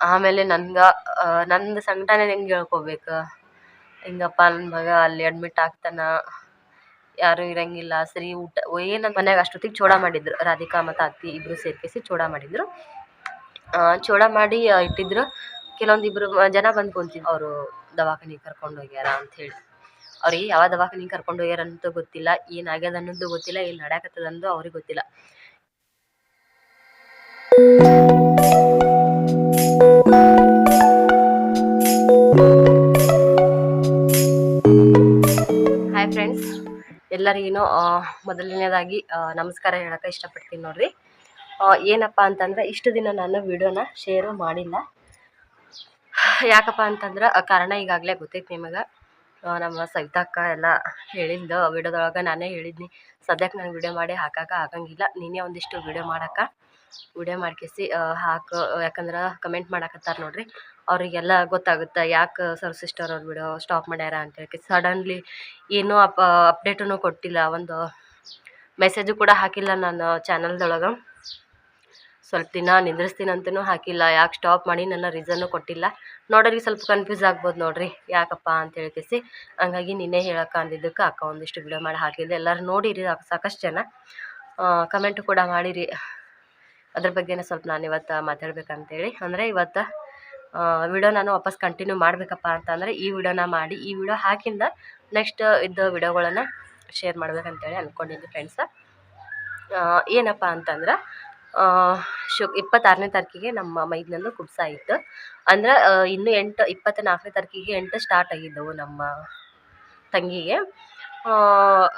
ಆಮೇಲೆ ನನ್ಗೆ ನಂದು ಸಂಘಟನೆ ಹೆಂಗೆ ಹೇಳ್ಕೋಬೇಕು? ಹಿಂಗಪ್ಪ ನನ್ನ ಮಗ ಅಲ್ಲಿ ಅಡ್ಮಿಟ್ ಆಗ್ತಾನ, ಯಾರು ಇರಂಗಿಲ್ಲ, ಸರಿ, ಊಟ ಏನು ಮನ್ಯಾಗ ಅಷ್ಟೊತ್ತಿಗೆ ಚೋಡ ಮಾಡಿದ್ರು, ರಾಧಿಕಾ ಮತ್ತು ಅತ್ತಿ ಇಬ್ಬರು ಸೇರ್ಕೇಸಿ ಚೂಡ ಮಾಡಿದ್ರು. ಚೋಡ ಮಾಡಿ ಇಟ್ಟಿದ್ರು. ಕೆಲವೊಂದು ಇಬ್ಬರು ಜನ ಬಂದು ಕುಂತಿದ್ರು, ಅವರು ದವಾಖಾನಿಗೆ ಕರ್ಕೊಂಡು ಹೋಗ್ಯಾರ ಅಂಥೇಳಿ ಅವ್ರಿಗೆ ಯಾವ ದವಾಖಾನಿಗೆ ಕರ್ಕೊಂಡು ಹೋಗ್ಯಾರ ಅಂತ ಗೊತ್ತಿಲ್ಲ ಏನಾಗ್ಯದ ಅನ್ನೋದು ಗೊತ್ತಿಲ್ಲ, ಏನು ನಡ್ಯಾಕತ್ತದ ಅನ್ನೋದು ಅವ್ರಿಗೆ ಗೊತ್ತಿಲ್ಲ. ಎಲ್ಲರಿಗೂ ಮೊದಲನೇದಾಗಿ ನಮಸ್ಕಾರ ಹೇಳಕ್ಕೆ ಇಷ್ಟಪಡ್ತೀನಿ ನೋಡ್ರಿ. ಏನಪ್ಪ ಅಂತಂದ್ರೆ, ಇಷ್ಟು ದಿನ ನಾನು ವಿಡಿಯೋನ ಶೇರು ಮಾಡಿಲ್ಲ. ಯಾಕಪ್ಪ ಅಂತಂದ್ರೆ ಕಾರಣ ಈಗಾಗಲೇ ಗೊತ್ತೈತೆ ನಿಮಗೆ. ನಮ್ಮ ಸವಿತಾಕ್ಕ ಎಲ್ಲ ಹೇಳಿದ್ದು ವಿಡಿಯೋದೊಳಗೆ ನಾನೇ ಹೇಳಿದ್ನಿ. ಸದ್ಯಕ್ಕೆ ನಾನು ವಿಡಿಯೋ ಮಾಡಿ ಹಾಕಕ್ಕೆ ಆಗಂಗಿಲ್ಲ. ನೀನೇ ಒಂದಿಷ್ಟು ವಿಡಿಯೋ ಮಾಡಕ್ಕೆ. ವಿಡಿಯೋ ಮಾಡ್ಕೇಸಿ ಹಾಕು, ಯಾಕಂದ್ರೆ ಕಮೆಂಟ್ ಮಾಡಕತ್ತಾರ ನೋಡ್ರಿ. ಅವರಿಗೆಲ್ಲ ಗೊತ್ತಾಗುತ್ತೆ ಯಾಕೆ ಸರ್ ಸಿಸ್ಟರ್ ಅವ್ರ ವಿಡಿಯೋ ಸ್ಟಾಪ್ ಮಾಡ್ಯಾರ ಅಂತ ಹೇಳಿ. ಸಡನ್ಲಿ ಏನೂ ಅಪ್ ಅಪ್ಡೇಟೂ ಕೊಟ್ಟಿಲ್ಲ. ಒಂದು ಮೆಸೇಜು ಕೂಡ ಹಾಕಿಲ್ಲ ನಾನು ಚಾನಲ್ದೊಳಗೆ ಸ್ವಲ್ಪ ದಿನ ನಿಂದ್ರಿಸ್ತೀನಿ ಹಾಕಿಲ್ಲ. ಯಾಕೆ ಸ್ಟಾಪ್ ಮಾಡಿ ನನ್ನ ರೀಸನ್ನು ಕೊಟ್ಟಿಲ್ಲ. ನೋಡೋರಿಗೆ ಸ್ವಲ್ಪ ಕನ್ಫ್ಯೂಸ್ ಆಗ್ಬೋದು ನೋಡ್ರಿ. ಯಾಕಪ್ಪ ಅಂತ ಹೇಳ್ತೀಸಿ ಹಂಗಾಗಿ ನಿನ್ನೆ ಹೇಳಕ್ಕೆ ಅಂದಿದ್ದಕ್ಕೆ ಅಕ್ಕ ಒಂದಿಷ್ಟು ವಿಡಿಯೋ ಮಾಡಿ ಹಾಕಿದ್ದೆ. ಎಲ್ಲರೂ ನೋಡಿರಿ ಸಾಕಷ್ಟು ಜನ. ಕಮೆಂಟು ಕೂಡ ಮಾಡಿರಿ. ಅದ್ರ ಬಗ್ಗೆನೇ ಸ್ವಲ್ಪ ನಾನು ಇವತ್ತು ಮಾತಾಡ್ಬೇಕಂತೇಳಿ. ಅಂದರೆ ಇವತ್ತು ವಿಡಿಯೋ ನಾನು ವಾಪಸ್ ಕಂಟಿನ್ಯೂ ಮಾಡಬೇಕಪ್ಪ ಅಂತಂದರೆ ಈ ವಿಡಿಯೋನ ಮಾಡಿ, ಈ ವಿಡಿಯೋ ಹಾಕಿಂದ ನೆಕ್ಸ್ಟ್ ಇದ್ದ ವಿಡಿಯೋಗಳನ್ನು ಶೇರ್ ಮಾಡ್ಬೇಕಂತೇಳಿ ಅಂದ್ಕೊಂಡಿದ್ದೆ ಫ್ರೆಂಡ್ಸ ಏನಪ್ಪ ಅಂತಂದ್ರೆ ಶು ಇಪ್ಪತ್ತಾರನೇ ತಾರೀಕಿಗೆ ನಮ್ಮ ಮೈದ್ನಂದು ಕುಬ್ಸ ಇತ್ತು ಅಂದ್ರೆ ಇನ್ನು ಎಂಟು ಇಪ್ಪತ್ತ ನಾಲ್ಕನೇ ತಾರೀಕಿಗೆ ಎಂಟು ಸ್ಟಾರ್ಟ್ ಆಗಿದ್ದವು ನಮ್ಮ ತಂಗಿಗೆ.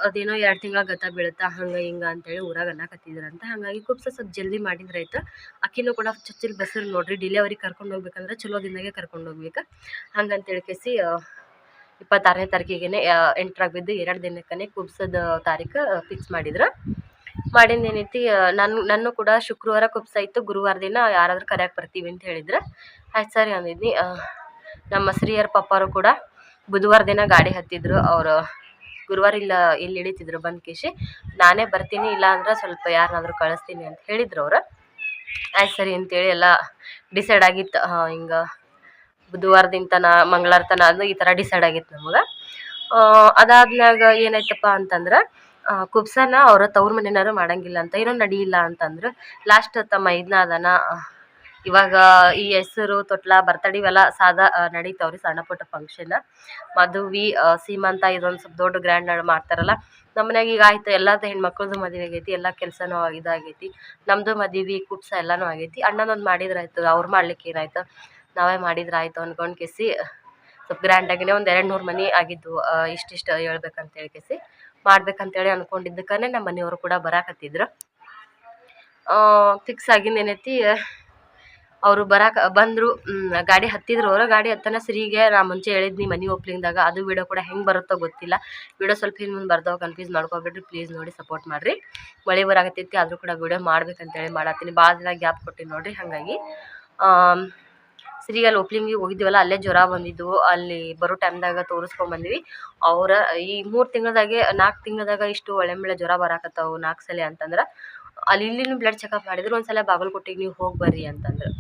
ಅದೇನೋ ಎರಡು ತಿಂಗಳ ಗತ ಬೀಳುತ್ತಾ, ಹಂಗೆ ಹಿಂಗೆ ಅಂತೇಳಿ ಊರಾಗ ಅನ್ನಕತ್ತಿದ್ರಂತ ಹಾಗಾಗಿ ಕುಪ್ಸ ಸ್ವಲ್ಪ ಜಲ್ದಿ ಮಾಡಿದ್ರೆ ಆಯ್ತು. ಆಕಿನೂ ಕೂಡ ಚೊಚ್ಚಲ್ ಬಸ್ಸಲ್ಲಿ ನೋಡ್ರಿ ಡಿಲೆವರಿ ಕರ್ಕೊಂಡು ಹೋಗ್ಬೇಕಂದ್ರೆ ಚಲೋ ದಿನಾಗೆ ಕರ್ಕೊಂಡು ಹೋಗ್ಬೇಕು. ಹಂಗಂತೇಳಿ ಕೇಸಿ ಇಪ್ಪತ್ತಾರನೇ ತಾರೀಕಿಗೆ ಎಂಟ್ರ್ ಬಿದ್ದು ಎರಡು ದಿನಕ್ಕೇ ಕುಬ್ಸದ ತಾರೀಕು ಫಿಕ್ಸ್ ಮಾಡಿದ್ರು. ಮಾಡಿದ ಏನೈತಿ ನನ್ನ ನನ್ನ ಕೂಡ ಶುಕ್ರವಾರ ಕುಬ್ಸ ಇತ್ತು ಗುರುವಾರ ದಿನ ಯಾರಾದರೂ ಕರೆಯಕ್ಕೆ ಬರ್ತೀವಿ ಅಂತ ಹೇಳಿದ್ರು. ಆಯ್ತು ಸರಿ ಅಂದಿದ್ನಿ. ನಮ್ಮ ಸ್ತ್ರೀಯರ ಪಪ್ಪರು ಕೂಡ ಬುಧವಾರ ದಿನ ಗಾಡಿ ಹತ್ತಿದ್ರು. ಅವರು ಗುರುವಾರ ಇಲ್ಲ ಇಲ್ಲಿ ಇಳಿತಿದ್ರು ಬಂದ್ ಕೇಶಿ. ನಾನೇ ಬರ್ತೀನಿ, ಇಲ್ಲ ಅಂದ್ರೆ ಸ್ವಲ್ಪ ಯಾರನ್ನಾದ್ರೂ ಕಳಿಸ್ತೀನಿ ಅಂತ ಹೇಳಿದ್ರು ಅವ್ರು. ಆಯ್ತು ಸರಿ ಅಂತೇಳಿ ಎಲ್ಲ ಡಿಸೈಡ್ ಆಗಿತ್ತು. ಹಿಂಗೆ ಬುಧವಾರದಿಂದ ತನ ಮಂಗಳವಾರ ತನ ಅದು ಈ ಥರ ಡಿಸೈಡ್ ಆಗಿತ್ತು ನಮಗೆ. ಅದಾದ್ಮ್ಯಾಗ ಏನಾಯ್ತಪ್ಪ ಅಂತಂದ್ರೆ ಕುಬ್ಸನ ಅವ್ರ ತವ್ರ ಮನೆಯವರು ಮಾಡಂಗಿಲ್ಲ ಅಂತ ಏನೋ ನಡಿಯಿಲ್ಲ ಅಂತಂದ್ರೆ. ಲಾಸ್ಟ್ ತಮ್ಮ ಇದನ್ನ ಅದನ ಇವಾಗ ಈ ಹೆಸರು, ತೊಟ್ಲ, ಬರ್ತಡೆ ಇವೆಲ್ಲ ಸಾದಾ ನಡೀತಾವ್ರಿ ಸಣ್ಣ ಪುಟ್ಟ ಫಂಕ್ಷನ್ ಮದುವೆ ಸೀಮಂತ ಇದೊಂದು ಸ್ವಲ್ಪ ದೊಡ್ಡ ಗ್ರ್ಯಾಂಡ್ ಮಾಡ್ತಾರಲ್ಲ ನಮ್ಮ ಮನ್ಯಾಗ ಈಗ ಆಯ್ತು ಎಲ್ಲದ ಹೆಣ್ಮಕ್ಳದ್ದು ಮದುವೆ ಆಗೈತಿ, ಎಲ್ಲ ಕೆಲಸನೂ ಇದಾಗೈತಿ ನಮ್ಮದು ಮದುವೆ, ಕುಟ್ಸ ಎಲ್ಲನೂ ಆಗೈತಿ, ಅಣ್ಣನೊಂದು ಮಾಡಿದ್ರಾಯ್ತು ಅವ್ರು ಮಾಡ್ಲಿಕ್ಕೆ ಏನಾಯ್ತು, ನಾವೇ ಮಾಡಿದ್ರಾಯ್ತು ಅನ್ಕೊಂಡು ಕೇಸಿ, ಸ್ವಲ್ಪ ಗ್ರ್ಯಾಂಡಾಗಿನೇ ಒಂದು ಎರಡು ನೂರು ಮನೆ ಆಗಿದ್ದು ಇಷ್ಟಿಷ್ಟು ಹೇಳ್ಬೇಕಂತ ಹೇಳಿ ಕೇಸಿ, ಮಾಡ್ಬೇಕಂತೇಳಿ ಅನ್ಕೊಂಡಿದ್ದಕ್ಕನೇ ನಮ್ಮ ಮನೆಯವರು ಕೂಡ ಬರಾಕತ್ತಿದ್ರು. ಫಿಕ್ಸ್ ಆಗಿಂದ ಏನೈತಿ ಅವರು ಬರಾಕ, ಬಂದರು ಗಾಡಿ ಹತ್ತಿದ್ರು. ಅವರು ಗಾಡಿ ಹತ್ತನ ಸರಿಗೆ ನಾ ಮುಂಚೆ ಹೇಳಿದ್ನಿ ಮನೆ ಓಪ್ನಿಂಗ್ದಾಗ ಅದು ವಿಡಿಯೋ ಕೂಡ ಹೆಂಗೆ ಬರುತ್ತೋ ಗೊತ್ತಿಲ್ಲ. ವಿಡಿಯೋ ಸ್ವಲ್ಪ ಹಿಂದೆ ಮುಂದೆ ಬರ್ದವ ಕನ್ಫ್ಯೂಸ್ ಮಾಡ್ಕೊಬೇಡ್ರಿ. ಪ್ಲೀಸ್ ನೋಡಿ ಸಪೋರ್ಟ್ ಮಾಡಿರಿ. ಮಳೆ ಬರಾಕತ್ತೈತಿ, ಆದರೂ ಕೂಡ ವಿಡಿಯೋ ಮಾಡ್ಬೇಕಂತೇಳಿ ಮಾಡತ್ತೀನಿ. ಭಾಳ ದಿನ ಗ್ಯಾಪ್ ಕೊಟ್ಟಿನಿ ನೋಡಿರಿ, ಹಾಗಾಗಿ. ಸರಿಗೆ ಅಲ್ಲಿ ಓಪ್ಲಿಂಗಿಗೆ ಹೋಗಿದ್ದೀವಲ್ಲ ಅಲ್ಲೇ ಜ್ವರ ಬಂದಿದ್ವು. ಅಲ್ಲಿ ಬರೋ ಟೈಮ್ದಾಗ ತೋರಿಸ್ಕೊಂಬಂದ್ವಿ ಅವರ, ಈ ಮೂರು ತಿಂಗಳದಾಗೆ ನಾಲ್ಕು ತಿಂಗಳದಾಗ ಇಷ್ಟು ಒಳ್ಳೆ ಮೇಳೆ ಜ್ವರ ಬರಾಕತ್ತವು ನಾಲ್ಕು ಸಲ ಅಂತಂದ್ರೆ. ಅಲ್ಲಿ ಇಲ್ಲಿನೂ ಬ್ಲಡ್ ಚೆಕಪ್ ಮಾಡಿದ್ರು ಒಂದು ಸಲ ಬಾಗಲಕೋಟೆಗೆ ನೀವು ಹೋಗಿ ಬರ್ರಿ ಅಂತಂದ್ರು.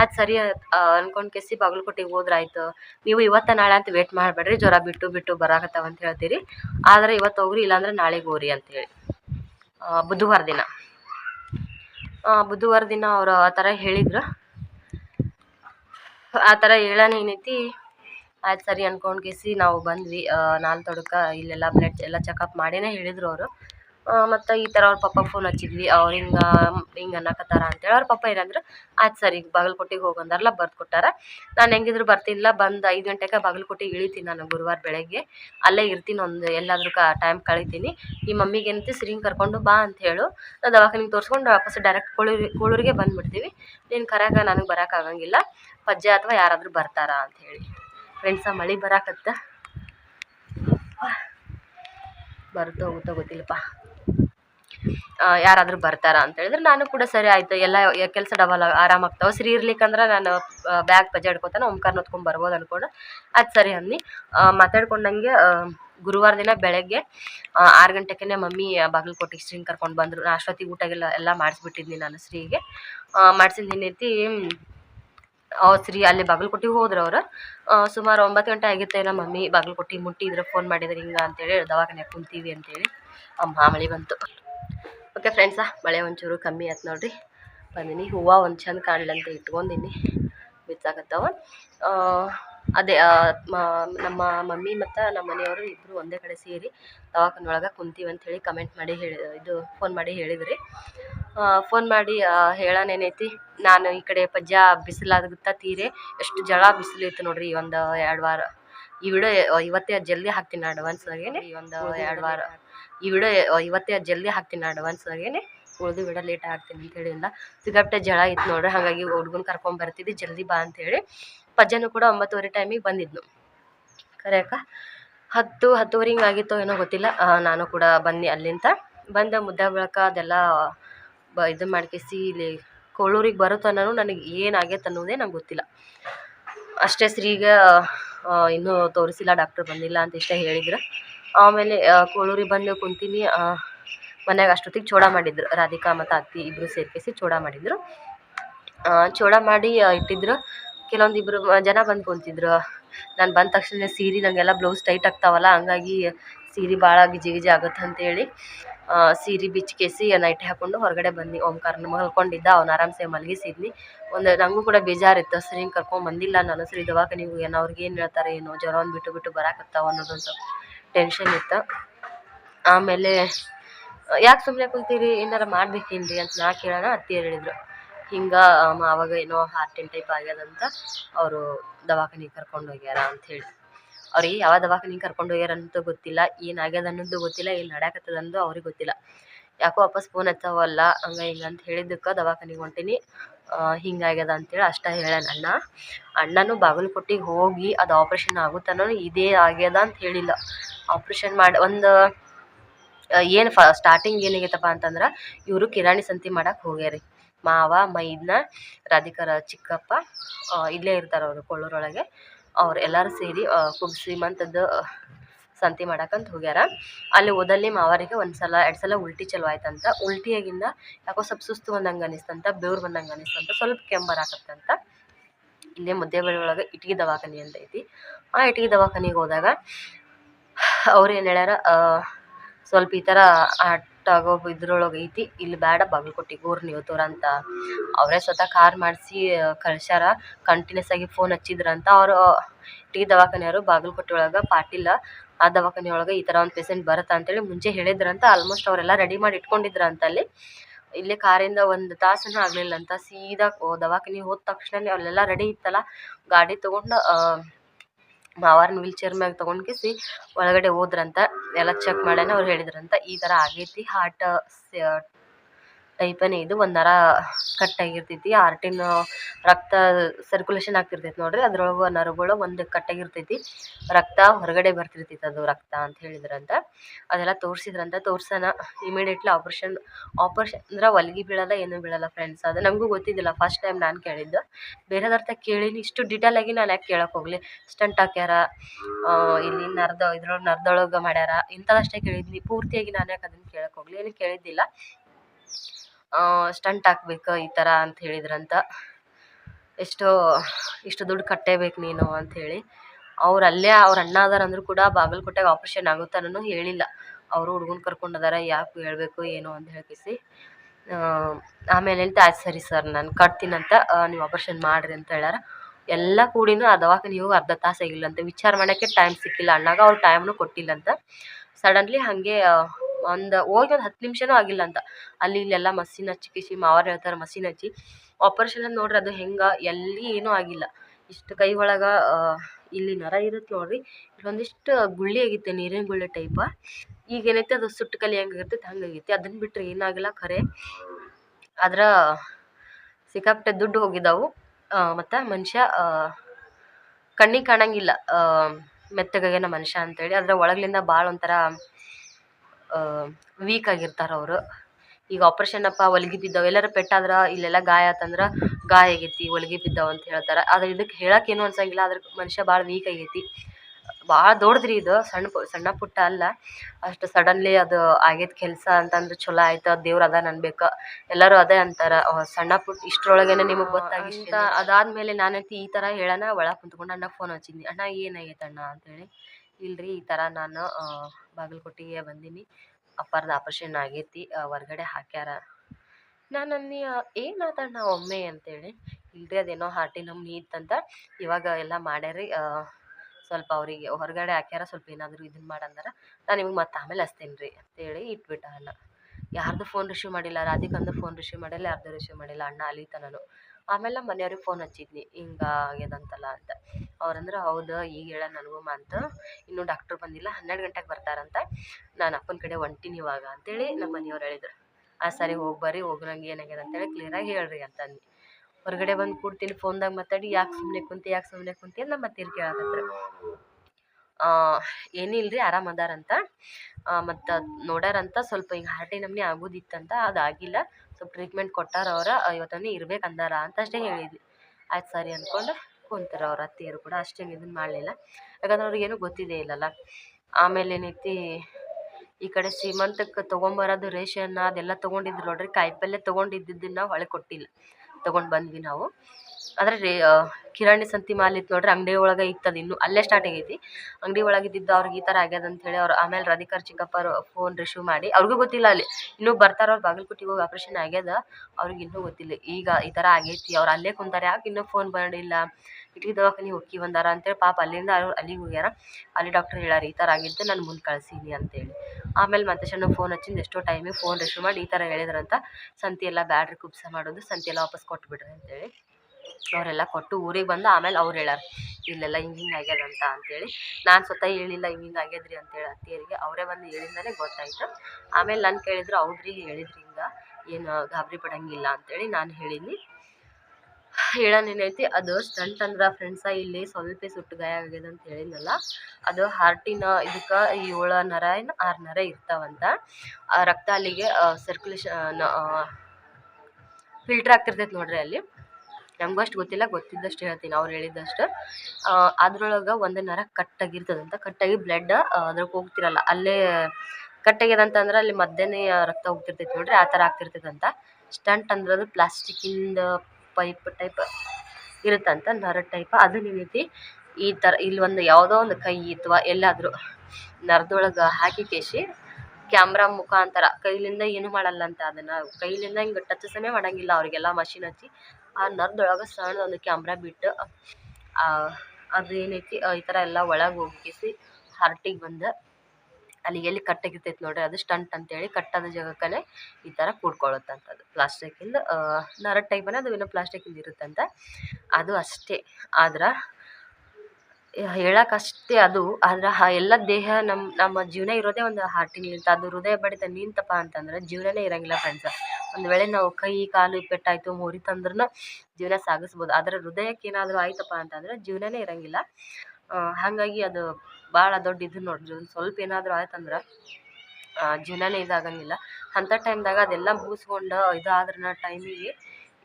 ಅದು ಸರಿ ಅನ್ಕೊಂಡು ಕೆಸಿ ಬಾಗಲಕೋಟೆಗೆ ಹೋದ್ರಾಯ್ತು. ನೀವು ಇವತ್ತು ನಾಳೆ ಅಂತ ವೇಟ್ ಮಾಡಬೇಡ್ರಿ, ಜ್ವರ ಬಿಟ್ಟು ಬಿಟ್ಟು ಬರಾಕತ್ತಾವ ಅಂತ ಹೇಳ್ತೀರಿ. ಆದ್ರೆ ಇವತ್ತು ಹೋಗ್ರಿ, ಇಲ್ಲಾಂದ್ರೆ ನಾಳೆಗೆ ಹೋಗ್ರಿ ಅಂತೇಳಿ ಬುಧವಾರ ದಿನ. ಬುಧವಾರ ದಿನ ಅವ್ರು ಆ ಥರ ಹೇಳಿದ್ರು. ಆ ಥರ ಹೇಳೋಣ ಏನೈತಿ? ಆಯ್ತು ಸರಿ ಅನ್ಕೊಂಡು ಕೇಸಿ ನಾವು ಬಂದ್ವಿ. ನಾಲ್ಕು ತೊಡಕ ಇಲ್ಲೆಲ್ಲ ಬ್ಲಡ್ ಎಲ್ಲ ಚೆಕಪ್ ಮಾಡಿನೇ ಹೇಳಿದ್ರು ಅವರು. ಮತ್ತು ಈ ಥರ ಅವ್ರ ಪಪ್ಪ ಫೋನ್ ಹಚ್ಚಿದ್ವಿ. ಅವ್ರು ಹಿಂಗೆ ಹಿಂಗೆ ಅನ್ನಕತ್ತಾರ ಅಂತೇಳಿ. ಅವ್ರ ಪಪ್ಪ ಏನಂದ್ರೆ, ಆಯ್ತು ಸರಿ ಬಾಗಲಕೋಟೆಗೆ ಹೋಗಂದಾರಲ್ಲ ಬರ್ದು ಕೊಟ್ಟಾರ. ನಾನು ಹೆಂಗಿದ್ರು ಬರ್ತಿಲ್ಲ, ಬಂದು ಐದು ಗಂಟೆಗೆ ಬಾಗಲಕೋಟಿಗೆ ಇಳಿತೀನಿ ನಾನು ಗುರುವಾರ ಬೆಳಗ್ಗೆ. ಅಲ್ಲೇ ಇರ್ತೀನಿ ಒಂದು, ಎಲ್ಲಾದ್ರೂ ಕ ಟೈಮ್ ಕಳಿತೀನಿ. ಈ ಮಮ್ಮಿಗೆ ಏನಂತೆ, ಸಿರಿಂಗ್ ಕರ್ಕೊಂಡು ಬಾ ಅಂತ ಹೇಳು. ದವಾಖಾನಿಗೆ ತೋರಿಸ್ಕೊಂಡು ವಾಪಸ್ ಡೈರೆಕ್ಟ್ ಕೋಳೂರು, ಕೋಳೂರಿಗೆ ಬಂದುಬಿಡ್ತೀವಿ. ನೀನು ಕರಾಗ ನನಗೆ ಬರೋಕ್ಕಾಗಂಗಿಲ್ಲ ಪಜ್ಜೆ ಅಥವಾ ಯಾರಾದರೂ ಬರ್ತಾರ ಅಂತ ಹೇಳಿ. ಫ್ರೆಂಡ್ಸ ಮಳೆ ಬರಾಕತ್ತ? ಹೋಗುತ್ತೋ ಗೊತ್ತಿಲ್ಲಪ್ಪ. ಯಾರಾದರೂ ಬರ್ತಾರ ಅಂತ ಹೇಳಿದ್ರೆ ನಾನು ಕೂಡ ಸರಿ ಆಯಿತು. ಎಲ್ಲ ಕೆಲಸ ಡಬಲ್ ಆರಾಮಾಗ್ತಾವೆ ಸರಿ ಇರ್ಲಿಕ್ಕಂದ್ರೆ ನಾನು ಬ್ಯಾಗ್ ಪಜೆ ಹಿಡ್ಕೊತಾನೆ ಓಂಕಾರ ಹೊತ್ಕೊಂಡು ಬರ್ಬೋದು ಅನ್ಕೊಂಡು. ಅದು ಸರಿ ಅನ್ನಿ ಮಾತಾಡ್ಕೊಂಡಂಗೆ ಗುರುವಾರ ದಿನ ಬೆಳಗ್ಗೆ ಆರು ಗಂಟೆಗೆ ಮಮ್ಮಿ ಬಾಗಲಕೋಟೆಗೆ ಸ್ಟ್ರೀನ್ ಕರ್ಕೊಂಡು ಬಂದರು. ಅಷ್ಟೊತ್ತಿಗೆ ಊಟಗೆಲ್ಲ ಎಲ್ಲ ಮಾಡಿಸ್ಬಿಟ್ಟಿದ್ನಿ ನಾನು ಶ್ರೀಗೆ. ಮಾಡಿಸಿದ ಏನೈತಿ ಅವ್ರು ಶ್ರೀ ಅಲ್ಲಿ ಬಾಗಲಕೋಟಿಗೆ ಹೋದ್ರು ಅವ್ರು. ಸುಮಾರು ಒಂಬತ್ತು ಗಂಟೆ ಆಗಿತ್ತೆ ನಮ್ಮ ಮಮ್ಮಿ ಬಾಗಲಕೋಟೆ ಮುಟ್ಟಿದ್ರೆ ಫೋನ್ ಮಾಡಿದ್ರೆ ಹಿಂಗೆ ಅಂತೇಳಿ ದವಾಖಾನೆ ಕುಂತೀವಿ ಅಂತೇಳಿ ಅಮ್ಮ ಬಂತು. ಓಕೆ ಫ್ರೆಂಡ್ಸ ಮಳೆ ಒಂಚೂರು ಕಮ್ಮಿ ಆಯ್ತು ನೋಡ್ರಿ. ಬಂದಿನಿ. ಹೂವು ಒಂದು ಚಂದ ಕಾಣ್ಲಂತ ಇಟ್ಕೊಂಡಿನಿ. ಬಿಚ್ಚಾಕತ್ತವ ಅದೇ ನಮ್ಮ ಮಮ್ಮಿ ಮತ್ತು ನಮ್ಮ ಮನೆಯವರು ಇಬ್ಬರು ಒಂದೇ ಕಡೆ ಸೇರಿ ದವಾಖಾನೊಳಗೆ ಕುಂತೀವಿ ಅಂತ ಹೇಳಿ ಕಮೆಂಟ್ ಮಾಡಿ ಹೇಳಿ, ಇದು ಫೋನ್ ಮಾಡಿ ಹೇಳಿದ್ರಿ. ಫೋನ್ ಮಾಡಿ ಹೇಳೋನೇನೈತಿ, ನಾನು ಈ ಕಡೆ ಪಜ್ಜ ಬಿಸಿಲಾಗುತ್ತಾ ತೀರೆ, ಎಷ್ಟು ಜಳ ಬಿಸಿಲು ಇತ್ತು ನೋಡ್ರಿ ಈ ಒಂದು ಎರಡು ವಾರ. ಈ ವಿಡಿಯೋ ಇವತ್ತೇ ಜಲ್ದಿ ಹಾಕ್ತೀನಿ ಅಡ್ವಾನ್ಸ್ ಆಗೇನೆ ಈ ಒಂದು ಎರಡು ವಾರ. ಈ ವಿಡಿಯೋ ಇವತ್ತೇ ಜಲ್ದಿ ಹಾಕ್ತೀನಿ ಅಡ್ವಾನ್ಸ್ ಆಗೇನೆ. ಉಳಿದು ವಿಡಿಯೋ ಲೇಟ್ ಹಾಕ್ತೀನಿ ಅಂತ ಹೇಳಿಲ್ಲ ಸಿಕ್ಕಾಪಟ್ಟೆ ಜಳ ಇತ್ತು ನೋಡ್ರಿ, ಹಾಗಾಗಿ ಹುಡ್ಗನ್ ಕರ್ಕೊಂಡ್ ಬರ್ತಿದ್ದೆ ಜಲ್ದಿ ಬಾ ಅಂತ ಹೇಳಿ. ಪಜ್ಜನು ಕೂಡ ಒಂಬತ್ತುವರೆ ಟೈಮಿಗೆ ಬಂದಿದ್ನು. ಕರೆಯಕ್ಕ ಹತ್ತು, ಹತ್ತುವರೆ ಹಿಂಗೆ ಆಗಿತ್ತೋ ಏನೋ ಗೊತ್ತಿಲ್ಲ. ನಾನು ಕೂಡ ಬನ್ನಿ ಅಲ್ಲಿಂದ. ಬಂದ ಮುದ್ದೆ ಬಳಕ ಅದೆಲ್ಲ, ಬ, ಇದು ಮಾಡ್ಕೇಸಿ ಇಲ್ಲಿ ಕೊಳ್ಳೂರಿಗೆ ಬರೋ ತನಕ ನನಗೆ ಏನಾಗೈತೆ ಅನ್ನೋದೇ ನಂಗೆ ಗೊತ್ತಿಲ್ಲ. ಅಷ್ಟೇ ಸ್ತ್ರೀಗೆ ಇನ್ನೂ ತೋರಿಸಿಲ್ಲ, ಡಾಕ್ಟ್ರ್ ಬಂದಿಲ್ಲ ಅಂತ ಇಷ್ಟೇ ಹೇಳಿದ್ರು. ಆಮೇಲೆ ಕೋಳೂರಿಗೆ ಬಂದು ಕುಂತೀನಿ ಮನ್ಯಾಗ ಅಷ್ಟೊತ್ತಿಗೆ ಚೋಡ ಮಾಡಿದ್ರು. ರಾಧಿಕಾ ಮತ್ತು ಅತ್ತಿ ಇಬ್ಬರು ಸೇರ್ಕೇಸಿ ಚೋಡ ಮಾಡಿದ್ರು. ಚೋಡ ಮಾಡಿ ಇಟ್ಟಿದ್ರು. ಕೆಲವೊಂದು ಇಬ್ಬರು ಜನ ಬಂದು ಕುಂತಿದ್ರು. ನಾನು ಬಂದ ತಕ್ಷಣ ಸೀರೆ ನನಗೆಲ್ಲ ಬ್ಲೌಸ್ ಟೈಟ್ ಆಗ್ತಾವಲ್ಲ, ಹಂಗಾಗಿ ಸೀರೆ ಭಾಳ ಗಿಜಿ ಗಿಜಿ ಆಗುತ್ತೆ ಅಂತೇಳಿ ಸೀರೆ ಬಿಚ್ಕೇಸಿ ನೈಟ್ ಹಾಕ್ಕೊಂಡು ಹೊರಗಡೆ ಬಂದು ಓಂಕಾರನ ಮಲ್ಕೊಂಡಿದ್ದ ಅವ್ನು ಆರಾಮ್ಸೆ ಮಲಗಿಸಿದ್ನಿ ಒಂದು ನನಗೂ ಕೂಡ ಬೇಜಾರಿತ್ತು, ಸರಿ ಕರ್ಕೊಂಡು ಬಂದಿಲ್ಲ ನಾನು, ಸರಿ ನೀವು ಏನೋ ಅವ್ರಿಗೆ ಏನು ಹೇಳ್ತಾರೆ, ಏನೋ ಜ್ವರ ಒಂದು ಬಿಟ್ಟು ಬಿಟ್ಟು ಬರಾಕತ್ತಾವ ಅನ್ನೋದೊಂದು ಟೆನ್ಷನ್ ಇತ್ತು. ಆಮೇಲೆ ಯಾಕೆ ಸುಮ್ಮನೆ ಕುಂತೀರಿ? ಏನಾರ ಮಾಡ್ಬೇಕೇನ್ರಿ ಅಂತ ನಾ ಕೇಳೋಣ ಅತ್ತಿ ಹೇಳಿದ್ರು. ಹಿಂಗೆ ಅವಾಗ ಏನೋ ಹಾರ್ಟಿನ ಟೈಪ್ ಆಗ್ಯದಂತ ಅವರು ದವಾಖಾನಿಗೆ ಕರ್ಕೊಂಡು ಹೋಗ್ಯಾರ ಅಂತ ಹೇಳಿ. ಅವ್ರಿಗೆ ಯಾವ ದವಾಖಾನಿಗೆ ಕರ್ಕೊಂಡು ಹೋಗ್ಯಾರ ಅಂತ ಗೊತ್ತಿಲ್ಲ. ಏನು ಆಗ್ಯದ ಅನ್ನೋದು ಗೊತ್ತಿಲ್ಲ, ಏನು ನಡ್ಯಾಕತ್ತದ ಅನ್ನೋದು ಅವ್ರಿಗೆ ಗೊತ್ತಿಲ್ಲ. ಯಾಕೋ ವಾಪಸ್ ಫೋನ್ ಹಚ್ಚವಲ್ಲ, ಹಂಗ ಹಿಂಗೆ ಅಂತ ಹೇಳಿದ್ದಕ್ಕೆ ದವಾಖಾನಿಗೆ ಹೊಂಟೀನಿ. ಹಿಂಗಾಗ್ಯದ ಅಂತೇಳಿ ಅಷ್ಟ ಹೇಳ್ಯಾನ ಅಣ್ಣ. ಅಣ್ಣನೂ ಬಾಗಲಕೋಟೆಗೆ ಹೋಗಿ ಅದು ಆಪ್ರೇಷನ್ ಆಗುತ್ತನೋ ಇದೇ ಆಗ್ಯದ ಅಂತ ಹೇಳಿಲ್ಲ. ಆಪ್ರೇಷನ್ ಮಾಡಿ, ಒಂದು ಏನು ಫ ಸ್ಟಾರ್ಟಿಂಗ್ ಏನಾಗೈತಪ್ಪ ಅಂತಂದ್ರೆ ಇವರು ಕಿರಾಣಿ ಸಂತಿ ಮಾಡಕ್ಕೆ ಹೋಗ್ಯಾರಿ. ಮಾವ, ಮೈದ್ನ ರಾಧಿಕಾರ ಚಿಕ್ಕಪ್ಪ ಇಲ್ಲೇ ಇರ್ತಾರೆ ಅವರು ಕೊಳ್ಳೂರೊಳಗೆ. ಅವ್ರು ಎಲ್ಲರೂ ಸೇರಿ ಖುಬ್ ಶ್ರೀಮಂತದ್ದು ಸಂತೆ ಮಾಡಕಂತ ಹೋಗ್ಯಾರ. ಅಲ್ಲಿ ಓದಲ್ಲಿ ಮಾವರಿಗೆ ಒಂದು ಸಲ ಎರಡು ಸಲ ಉಲ್ಟಿ ಚಲೋ ಆಯ್ತಂತ. ಉಲ್ಟಿಯಾಗಿಂದ ಯಾಕೋ ಸ್ವಲ್ಪ ಸುಸ್ತು ಬಂದಂಗೆ ಅನಿಸ್ತಂತ, ಬೆವ್ರು ಬಂದಂಗೆ ಅನಿಸ್ತಂತ, ಸ್ವಲ್ಪ ಕೆಂಬರಾಕತ್ತಂತ ಇಲ್ಲೇ ಮುದ್ದೇಬೇಳೆ ಒಳಗೆ ಇಟ್ಗಿ ದವಾಖಾನೆ ಅಂತ ಐತಿ. ಆ ಇಟ್ಗಿ ದವಾಖಾನಿಗೆ ಹೋದಾಗ ಅವ್ರು ಏನು ಹೇಳ್ಯಾರ ಸ್ವಲ್ಪ ಈ ಥರ ಆಗೋ ಇದ್ರೊಳಗೆ ಐತಿ. ಇಲ್ಲಿ ಬೇಡ ಬಾಗಲಕೋಟೆಗೆ ಊರು ನೀವು ತೋರ ಅಂತ ಅವರೇ ಸ್ವತಃ ಕಾರ್ ಮಾಡಿಸಿ ಕಳ್ಸ್ಯಾರ. ಕಂಟಿನ್ಯೂಸ್ ಆಗಿ ಫೋನ್ ಹಚ್ಚಿದ್ರಂತ. ಅವರು ಟಿ ದವಾಖಾನೆಯವರು ಬಾಗಲಕೋಟೆ ಒಳಗೆ ಪಾಟೀಲ ಆ ದವಾಖಾನೆ ಒಳಗೆ ಈ ತರ ಒಂದು ಪೇಷಂಟ್ ಬರುತ್ತಾ ಅಂತೇಳಿ ಮುಂಚೆ ಹೇಳಿದ್ರಂತ ಆಲ್ಮೋಸ್ಟ್ ಅವರೆಲ್ಲ ರೆಡಿ ಮಾಡಿ ಇಟ್ಕೊಂಡಿದ್ರಂತ ಅಲ್ಲಿ. ಇಲ್ಲೇ ಕಾರಿಂದ ಒಂದು ತಾಸನ ಆಗಲಿಲ್ಲ ಅಂತ ಸೀದಾ ದವಾಖಾನೆ ಹೋದ ತಕ್ಷಣ ಅಲ್ಲೆಲ್ಲ ರೆಡಿ ಇತ್ತಲ್ಲ, ಗಾಡಿ ತೊಗೊಂಡು ಮಾವಾರನ ವೀಲ್ ಚೇರ್ ಮ್ಯಾಗ ತೊಗೊಂಡು ಕಿಸಿ ಒಳಗಡೆ ಹೋದ್ರಂತ ಎಲ್ಲ ಚೆಕ್ ಮಾಡ್ಯಾನ ಅವ್ರು ಹೇಳಿದ್ರಂತ. ಈ ಥರ ಆಗೈತಿ ಹಾರ್ಟ್ ಟೈಪನೇ ಇದು ಒಂದು ನರ ಕಟ್ ಆಗಿರ್ತೈತಿ ಹಾರ್ಟಿನ ರಕ್ತ ಸರ್ಕ್ಯುಲೇಷನ್ ಆಗ್ತಿರ್ತೈತಿ ನೋಡ್ರಿ. ಅದ್ರೊಳಗೆ ನರಗಳು ಒಂದು ಕಟ್ಟಾಗಿರ್ತೈತಿ. ರಕ್ತ ಹೊರಗಡೆ ಬರ್ತಿರ್ತೈತಿ ಅದು ರಕ್ತ ಅಂತ ಹೇಳಿದ್ರಂತ. ಅದೆಲ್ಲ ತೋರಿಸಿದ್ರಂತ. ತೋರ್ಸೋಣ ಇಮಿಡಿಯೇಟ್ಲಿ ಆಪ್ರೇಷನ್ ಆಪ್ರೇಷನ್ ಅಂದ್ರೆ ಹೊಲಿಗೆ ಬೀಳಲ್ಲ, ಏನೂ ಬೀಳಲ್ಲ ಫ್ರೆಂಡ್ಸ್ ಅದು ನಮಗೂ ಗೊತ್ತಿದ್ದಿಲ್ಲ. ಫಸ್ಟ್ ಟೈಮ್ ನಾನು ಕೇಳಿದ್ದು. ಬೇರೆದರ್ತ ಕೇಳಿನಿ. ಇಷ್ಟು ಡಿಟೇಲ್ ಆಗಿ ನಾನು ಯಾಕೆ ಕೇಳಕ್ಕೆ ಹೋಗಲಿ? ಸ್ಟಂಟ್ ಹಾಕ್ಯಾರ ಇಲ್ಲಿ ನರ್ದ, ಇದ್ರೊಳಗೆ ನರ್ದೊಳಗೆ ಮಾಡ್ಯಾರ. ಇಂಥದಷ್ಟೇ ಕೇಳಿದ್ನಿ. ಪೂರ್ತಿಯಾಗಿ ನಾನು ಯಾಕೆ ಅದನ್ನು ಕೇಳಕ್ಕೆ ಹೋಗಲಿ? ಏನು ಕೇಳಿದ್ದಿಲ್ಲ. ಸ್ಟಂಟ್ ಹಾಕ್ಬೇಕು ಈ ಥರ ಅಂತ ಹೇಳಿದ್ರಂತ. ಎಷ್ಟು, ಇಷ್ಟು ದುಡ್ಡು ಕಟ್ಟೇಬೇಕು ನೀನು ಅಂಥೇಳಿ ಅವ್ರು ಅಲ್ಲೇ ಅವ್ರ ಅಣ್ಣ ಅದಾರ ಅಂದರೂ ಕೂಡ ಬಾಗಲಕೋಟೆಗೆ ಆಪ್ರೇಷನ್ ಆಗುತ್ತೆ ಅನ್ನೋನು ಹೇಳಿಲ್ಲ. ಅವರು ಹುಡ್ಗನ ಕರ್ಕೊಂಡದಾರ ಯಾಕೆ ಹೇಳಬೇಕು, ಏನು ಅಂತ ಹೇಳ್ಕಿಸಿ. ಆಮೇಲೆ ಹೇಳ್ತಾ, ಆಯ್ತು ಸರಿ ಸರ್, ನಾನು ಕಟ್ತೀನಂತ ನೀವು ಆಪ್ರೇಷನ್ ಮಾಡಿರಿ ಅಂತ ಹೇಳ್ಯಾರ. ಎಲ್ಲ ಕೂಡಿನೂ ಆ ನೀವು ಅರ್ಧ ತಾಸು ಆಗಿಲ್ಲಂತ. ವಿಚಾರ ಮಾಡೋಕ್ಕೆ ಟೈಮ್ ಸಿಕ್ಕಿಲ್ಲ. ಅಣ್ಣಾಗ ಅವ್ರು ಟೈಮ್ನು ಕೊಟ್ಟಿಲ್ಲಂತ. ಸಡನ್ಲಿ ಹಾಗೆ ಒಂದು ಹೋಗಿ ಒಂದು ಹತ್ತು ನಿಮಿಷನೂ ಆಗಿಲ್ಲ ಅಂತ. ಅಲ್ಲಿ ಇಲ್ಲೆಲ್ಲ ಮಸೀನ್ ಹಚ್ಚಿ ಕಿಸಿ ಮಾವಾರು ಹೇಳ್ತಾರೆ ಮಸೀನ್ ಹಚ್ಚಿ. ಆಪರೇಷನ್ ಅದು ನೋಡ್ರಿ ಅದು ಹೆಂಗೆ ಎಲ್ಲಿ ಏನೂ ಆಗಿಲ್ಲ. ಇಷ್ಟು ಕೈ ಒಳಗೆ ಇಲ್ಲಿ ನರ ಇರುತ್ತೆ ನೋಡ್ರಿ. ಇಲ್ಲೊಂದಿಷ್ಟು ಗುಳ್ಳಿ ಆಗಿತ್ತೆ, ನೀರಿನ ಗುಳ್ಳಿ ಟೈಪ ಈಗ ಏನೈತೆ ಅದು ಸುಟ್ಟು ಕಲಿ ಹೆಂಗಾಗಿರ್ತೈತೆ ಹಂಗಾಗೈತಿ ಅದನ್ನ ಬಿಟ್ಟರೆ ಏನಾಗಿಲ್ಲ ಖರೆ. ಆದ್ರೆ ಸಿಕ್ಕಾಪಟ್ಟೆ ದುಡ್ಡು ಹೋಗಿದ್ದಾವು ಮತ್ತು ಮನುಷ್ಯ ಕಣ್ಣಿಗೆ ಕಾಣಂಗಿಲ್ಲ. ಮೆತ್ತಗಾಗ್ಯಾನ ಮನುಷ್ಯ ಅಂತೇಳಿ. ಅದ್ರ ಒಳಗಿಂದ ಭಾಳ ಒಂಥರ ವೀಕ್ ಆಗಿರ್ತಾರೆ ಅವರು. ಈಗ ಆಪರೇಷನ್ ಅಪ್ಪ ಹೊಲ್ಗಿ ಬಿದ್ದಾವ. ಎಲ್ಲಾರ ಪೆಟ್ಟಾದ್ರೆ ಇಲ್ಲೆಲ್ಲ ಗಾಯ ಆತಂದ್ರ ಗಾಯ ಆಗೈತಿ ಹೊಲ್ಗಿ ಬಿದ್ದಾವ ಅಂತ ಹೇಳ್ತಾರೆ. ಆದ್ರೆ ಇದಕ್ಕೆ ಹೇಳಕ್ಕೇನು ಅನ್ಸಂಗಿಲ್ಲ. ಅದ್ರ ಮನುಷ್ಯ ಭಾಳ ವೀಕ್ ಆಗೈತಿ. ಭಾಳ ದೊಡ್ಡದ್ರಿ ಇದು. ಸಣ್ಣ ಸಣ್ಣ ಪುಟ್ಟ ಅಲ್ಲ. ಅಷ್ಟು ಸಡನ್ಲಿ ಅದು ಆಗೈತೆ ಕೆಲಸ ಅಂತಂದ್ರೆ ಚಲೋ ಆಯ್ತು ದೇವ್ರು ಅದ ಅನ್ಬೇಕು. ಎಲ್ಲರೂ ಅದೇ ಅಂತಾರ. ಸಣ್ಣ ಪುಟ್ಟ ಇಷ್ಟರೊಳಗೇನೆ ನಿಮಗೆ ಗೊತ್ತಾಗಿಷ್ಟ ಅದಾದ್ಮೇಲೆ ನಾನಂತೂ ಈ ಥರ ಹೇಳೋಣ, ಒಳಗೆ ಕುಂತ್ಕೊಂಡು ಅಣ್ಣ ಫೋನ್ ಹಚ್ಚಿದ್ನಿ. ಅಣ್ಣ ಏನಾಗೈತೆ ಅಣ್ಣ? ಅಂತೇಳಿ. ಇಲ್ರಿ ಈ ಥರ ನಾನು ಬಾಗಲಕೋಟೆಗೆ ಬಂದೀನಿ. ಅಪ್ಪಾರ್ದು ಆಪ್ರೇಷನ್ ಆಗೈತಿ ಹೊರ್ಗಡೆ ಹಾಕ್ಯಾರ. ನಾನು ಅನ್ನಿ ಏನಾತಣ್ಣ ಒಮ್ಮೆ ಅಂತೇಳಿ. ಇಲ್ರಿ ಅದೇನೋ ಹಾರ್ಟಿನ ನಮ್ನಿ ಇತ್ತಂತ ಇವಾಗ ಎಲ್ಲ ಮಾಡ್ಯಾರಿ ಸ್ವಲ್ಪ ಅವರಿಗೆ ಹೊರಗಡೆ ಹಾಕ್ಯಾರ, ಸ್ವಲ್ಪ ಏನಾದರೂ ಇದನ್ನ ಮಾಡಂದಾರ ನಾನು ನಿಮ್ಗೆ ಮತ್ತೆ ಆಮೇಲೆ ಹಚ್ತೀನಿ ರೀ ಅಂತೇಳಿ ಇಟ್ಬಿಟ್ಟ ಅಣ್ಣ. ಯಾರ್ದು ಫೋನ್ ರಿಸೀವ್ ಮಾಡಿಲ್ಲ, ರಾಧಿಕಂದು ಫೋನ್ ರಿಸೀವ್ ಮಾಡಿಲ್ಲ, ಯಾರ್ದು ರಿಸೀವ್ ಮಾಡಿಲ್ಲ, ಅಣ್ಣ ಅಲಿತ ನಾನು. ಆಮೇಲೆ ಮನೆಯವ್ರಿಗೆ ಫೋನ್ ಹಚ್ಚಿದ್ನಿ. ಹಿಂಗೆ ಆಗ್ಯದಂತಲ್ಲ ಅಂತ. ಅವ್ರಂದ್ರೆ ಹೌದು, ಈಗ ಹೇಳ ನನಗೂ ಅಂತ. ಇನ್ನೂ ಡಾಕ್ಟ್ರು ಬಂದಿಲ್ಲ, ಹನ್ನೆರಡು ಗಂಟೆಗೆ ಬರ್ತಾರಂತ ನಾನು ಅಪ್ಪನ ಕಡೆ ಹೊಂಟೀನಿ ಇವಾಗ ಅಂತೇಳಿ ನಮ್ಮ ಮನೆಯವ್ರು ಹೇಳಿದ್ರು. ಆ ಸರಿ ಹೋಗಿ ಬರ್ರಿ ಹೋಗ್ರಂಗೆ ಏನಾಗ್ಯದ ಅಂತೇಳಿ ಕ್ಲಿಯರಾಗಿ ಹೇಳ್ರಿ ಅಂತಂದು ಹೊರಗಡೆ ಬಂದು ಕೂಡ್ತೀನಿ ಫೋನ್ದಾಗ ಮಾತಾಡಿ, ಯಾಕೆ ಸುಮ್ಮನೆ ಕುಂತಿ, ಯಾಕೆ ಸುಮ್ಮನೆ ಕುಂತಿ ಅಂತ ನಮ್ಮ ಮತ್ತೆ ಕೇಳಕತ್ರು. ಏನಿಲ್ಲ ರೀ ಆರಾಮ ಅದಾರಂತ ಮತ್ತು ನೋಡ್ಯಾರಂತ ಸ್ವಲ್ಪ ಹಿಂಗೆ ಹಾರ್ಟಿ ನಮ್ನಿ ಆಗೋದಿತ್ತಂತ, ಅದು ಆಗಿಲ್ಲ. ಸ್ವಲ್ಪ ಟ್ರೀಟ್ಮೆಂಟ್ ಕೊಟ್ಟಾರ ಅವ್ರ ಇರ್ಬೇಕು ಅಂದಾರ ಅಂತ ಅಷ್ಟೇ ಹೇಳಿದ್ವಿ. ಆಯ್ತು ಸರಿ ಅಂದ್ಕೊಂಡು ಕುಂತಾರೆ ಅವ್ರ ಅತ್ತೆಯರು ಕೂಡ, ಅಷ್ಟೇನು ಇದನ್ನ ಮಾಡಲಿಲ್ಲ. ಯಾಕಂದ್ರೆ ಅವ್ರಿಗೇನು ಗೊತ್ತಿದೆ ಇಲ್ಲಲ್ಲ. ಆಮೇಲೆ ಏನೈತಿ, ಈ ಕಡೆ ಶ್ರೀಮಂತಕ್ಕೆ ತೊಗೊಂಬರೋದು ರೇಷನ್ ಅದೆಲ್ಲ ತೊಗೊಂಡಿದ್ರು ನೋಡ್ರಿ ಕಾಯಿಪಲ್ಯ ನಾವು ಹೊಳೆ ಕೊಟ್ಟಿಲ್ಲ. ತೊಗೊಂಡು ಬಂದ್ವಿ ನಾವು. ಆದರೆ ರೇ ಕಿರಾಣಿ ಸಂತಿ ಮಾಲ್ ಇತ್ತು ನೋಡ್ರಿ, ಅಂಗಡಿ ಒಳಗೆ ಇತ್ತದು ಇನ್ನು ಅಲ್ಲೇ ಸ್ಟಾರ್ಟ್ ಆಗೈತಿ. ಅಂಗಡಿ ಒಳಗೆ ಇದ್ದಿದ್ದು ಅವ್ರಿಗೆ ಈ ಥರ ಆಗ್ಯದ ಹೇಳಿ ಅವ್ರು ಆಮೇಲೆ ರಾಧಿಕಾರ್ ಚಿಕ್ಕಪ್ಪರು ಫೋನ್ ರಿಸೀವ್ ಮಾಡಿ, ಅವ್ರಿಗೂ ಗೊತ್ತಿಲ್ಲ ಅಲ್ಲಿ. ಇನ್ನೂ ಬರ್ತಾರ ಅವ್ರು ಬಾಗಲಕೋಟೆಗೆ ಹೋಗಿ ಆಪ್ರೇಷನ್ ಆಗ್ಯದ, ಅವ್ರಿಗೆ ಇನ್ನೂ ಗೊತ್ತಿಲ್ಲ. ಈಗ ಈ ಥರ ಆಗೈತಿ, ಅವ್ರು ಅಲ್ಲೇ ಕುಂತಾರೆ, ಯಾಕೆ ಇನ್ನೂ ಫೋನ್ ಬರಡಿಲ್ಲ ಇಟ್ಟಿಗೆ ದವಾಖಾನೆ ಹೋಗಿ ಬಂದಾರ ಅಂತೇಳಿ ಪಾಪ ಅಲ್ಲಿಂದ ಅವ್ರು ಅಲ್ಲಿಗೆ ಹೋಗ್ಯಾರ. ಅಲ್ಲಿ ಡಾಕ್ಟರ್ ಹೇಳ್ಯಾರ, ಈ ಥರ ಆಗಿದ್ದು ನಾನು ಮುಂದೆ ಕಳ್ಸೀನಿ ಅಂತೇಳಿ. ಆಮೇಲೆ ಮತ್ತೆ ಸಣ್ಣ ಫೋನ್ ಹಚ್ಚಿಂದ ಎಷ್ಟೋ ಟೈಮಿಗೆ ಫೋನ್ ರಿಸೀವ್ ಮಾಡಿ ಈ ಥರ ಹೇಳಿದ್ರಂತ. ಸಂತಿ ಎಲ್ಲ ಬ್ಯಾಡ್ರಿ, ಕುಪ್ಸ ಮಾಡೋದು, ಸಂತಿ ಎಲ್ಲ ವಾಪಸ್ ಕೊಟ್ಬಿಡ್ರಿ ಅಂತೇಳಿ. ಅವರೆಲ್ಲ ಕೊಟ್ಟು ಊರಿಗೆ ಬಂದು ಆಮೇಲೆ ಅವ್ರು ಹೇಳ್ಯಾರ ಇಲ್ಲೆಲ್ಲ ಹಿಂಗೆ ಹಿಂಗೆ ಆಗ್ಯದಂತ ಅಂತೇಳಿ. ನಾನು ಸ್ವತಃ ಹೇಳಿಲ್ಲ, ಹಿಂಗೆ ಹಿಂಗೆ ಆಗ್ಯದ್ರಿ ಅಂತೇಳಿ ಅತ್ತಿಯರಿಗೆ. ಅವರೇ ಬಂದು ಹೇಳಿದ್ದಾನೆ ಗೊತ್ತಾಯ್ತು. ಆಮೇಲೆ ನಾನು ಕೇಳಿದ್ರು, ಹೌದ್ರಿ ಹೇಳಿದ್ರಿ ಹಿಂಗೆ. ಏನು ಗಾಬರಿ ಪಡಂಗಿಲ್ಲ ಅಂತೇಳಿ ನಾನು ಹೇಳಿದ್ನಿ. ಹೇಳೋನೇನೈತಿ ಅದು ಸ್ಟಂಟ್ ಅಂದ್ರೆ ಫ್ರೆಂಡ್ಸ ಇಲ್ಲಿ ಸ್ವಲ್ಪ ಸುಟ್ಟು ಗಾಯ ಆಗ್ಯದ ಅಂತ ಹೇಳಿದ್ನಲ್ಲ, ಅದು ಹಾರ್ಟಿನ ಇದಕ್ಕೆ ಏಳು ನರ ಏನು ಆರು ನರ ಇರ್ತಾವಂತ. ರಕ್ತ ಅಲ್ಲಿಗೆ ಸರ್ಕ್ಯುಲೇಷನ್ ಫಿಲ್ಟರ್ ಆಗ್ತಿರ್ತೈತೆ ನೋಡ್ರಿ ಅಲ್ಲಿ. ನಮಗೂ ಅಷ್ಟು ಗೊತ್ತಿಲ್ಲ, ಗೊತ್ತಿದ್ದಷ್ಟು ಹೇಳ್ತೀನಿ ಅವ್ರು ಹೇಳಿದ್ದಷ್ಟು. ಅದ್ರೊಳಗೆ ಒಂದು ನರ ಕಟ್ಟಾಗಿರ್ತದಂತ ಕಟ್ಟಾಗಿ ಬ್ಲಡ್ ಅದ್ರಕ್ಕೆ ಹೋಗ್ತಿರಲ್ಲ, ಅಲ್ಲೇ ಕಟ್ಟಾಗ್ಯದ ಅಂತಂದ್ರೆ ಅಲ್ಲಿ ಮಧ್ಯಾಹ್ನ ರಕ್ತ ಹೋಗ್ತಿರ್ತೈತಿ ನೋಡ್ರಿ, ಆ ಥರ ಆಗ್ತಿರ್ತೈತಂತ ಸ್ಟಂಟ್ ಅಂದ್ರೆ ಅದು ಪ್ಲಾಸ್ಟಿಕ್ಕಿಂದ ಪೈಪ್ ಟೈಪ್ ಇರುತ್ತಂತ ನರ ಟೈಪ್. ಅದು ಏನೈತಿ ಈ ಥರ, ಇಲ್ಲಿ ಒಂದು ಯಾವುದೋ ಒಂದು ಕೈ ಅಥವಾ ಎಲ್ಲಾದರೂ ನರದೊಳಗೆ ಹಾಕಿ ಕೇಸಿ ಕ್ಯಾಮ್ರಾ ಮುಖಾಂತರ ಕೈಲಿಂದ ಏನು ಮಾಡಲ್ಲ ಅಂತ ಅದನ್ನು ಕೈಲಿಂದ ಹಿಂಗೆ ಟಚ್ ಸಮೇ ಮಾಡಂಗಿಲ್ಲ, ಅವರಿಗೆಲ್ಲ ಮಷಿನ್ ಹಚ್ಚಿ ಆ ನರದೊಳಗೆ ಸಣ್ಣ ಒಂದು ಕ್ಯಾಮ್ರಾ ಬಿಟ್ಟು ಅದು ಏನೈತಿ ಈ ಥರ ಎಲ್ಲ ಒಳಗೆ ಹೋಗಿಸಿ ಹಾರ್ಟಿಗೆ ಬಂದು. ಅಲ್ಲಿಗೆ ಎಲ್ಲಿ ಕಟ್ಟಾಗಿರ್ತೈತೆ ನೋಡ್ರಿ, ಅದು ಸ್ಟಂಟ್ ಅಂತೇಳಿ ಕಟ್ಟಾದ ಜಾಗಕ್ಕೇ ಈ ಥರ ಕೂಡ್ಕೊಳ್ಳುತ್ತಂಥದ್ದು ಪ್ಲಾಸ್ಟಿಕ್ಕಿಂದ ನರ ಟೈಪನೇ ಅದು ಏನೋ ಪ್ಲಾಸ್ಟಿಕ್ಕಿಂದ ಇರುತ್ತಂತ. ಅದು ಅಷ್ಟೇ. ಆದ್ರೆ ಹೇಳಕ್ಕಷ್ಟೇ ಅದು, ಆದ್ರೆ ಎಲ್ಲ ದೇಹ ನಮ್ಮ ನಮ್ಮ ಜೀವನ ಇರೋದೇ ಒಂದು ಹಾರ್ಟಿನಿಂದ ಅದು ಹೃದಯ ಬಡಿತ ನಿಂತಪ್ಪ ಅಂತಂದ್ರೆ ಜೀವನನೇ ಇರಂಗಿಲ್ಲ ಫ್ರೆಂಡ್ಸ ಒಂದು ವೇಳೆ ನಾವು ಕೈ, ಕಾಲು, ಪೆಟ್ಟಾಯಿತು ಮುರಿತಂದ್ರೂ ಜೀವನ ಸಾಗಿಸ್ಬೋದು. ಆದರೆ ಹೃದಯಕ್ಕೆ ಏನಾದರೂ ಆಯ್ತಪ್ಪ ಅಂತಂದ್ರೆ ಜೀವನನೇ ಇರಂಗಿಲ್ಲ. ಹಾಗಾಗಿ ಅದು ಭಾಳ ದೊಡ್ಡ ಇದು ನೋಡ್ರಿ. ಒಂದು ಸ್ವಲ್ಪ ಏನಾದರೂ ಆಯ್ತಂದ್ರೆ ಜೀವನನೇ ಇದಾಗಂಗಿಲ್ಲ. ಅಂಥ ಟೈಮ್ದಾಗ ಅದೆಲ್ಲ ಮುಗಿಸ್ಕೊಂಡು ಇದಾದ್ರನ ಟೈಮಿಗೆ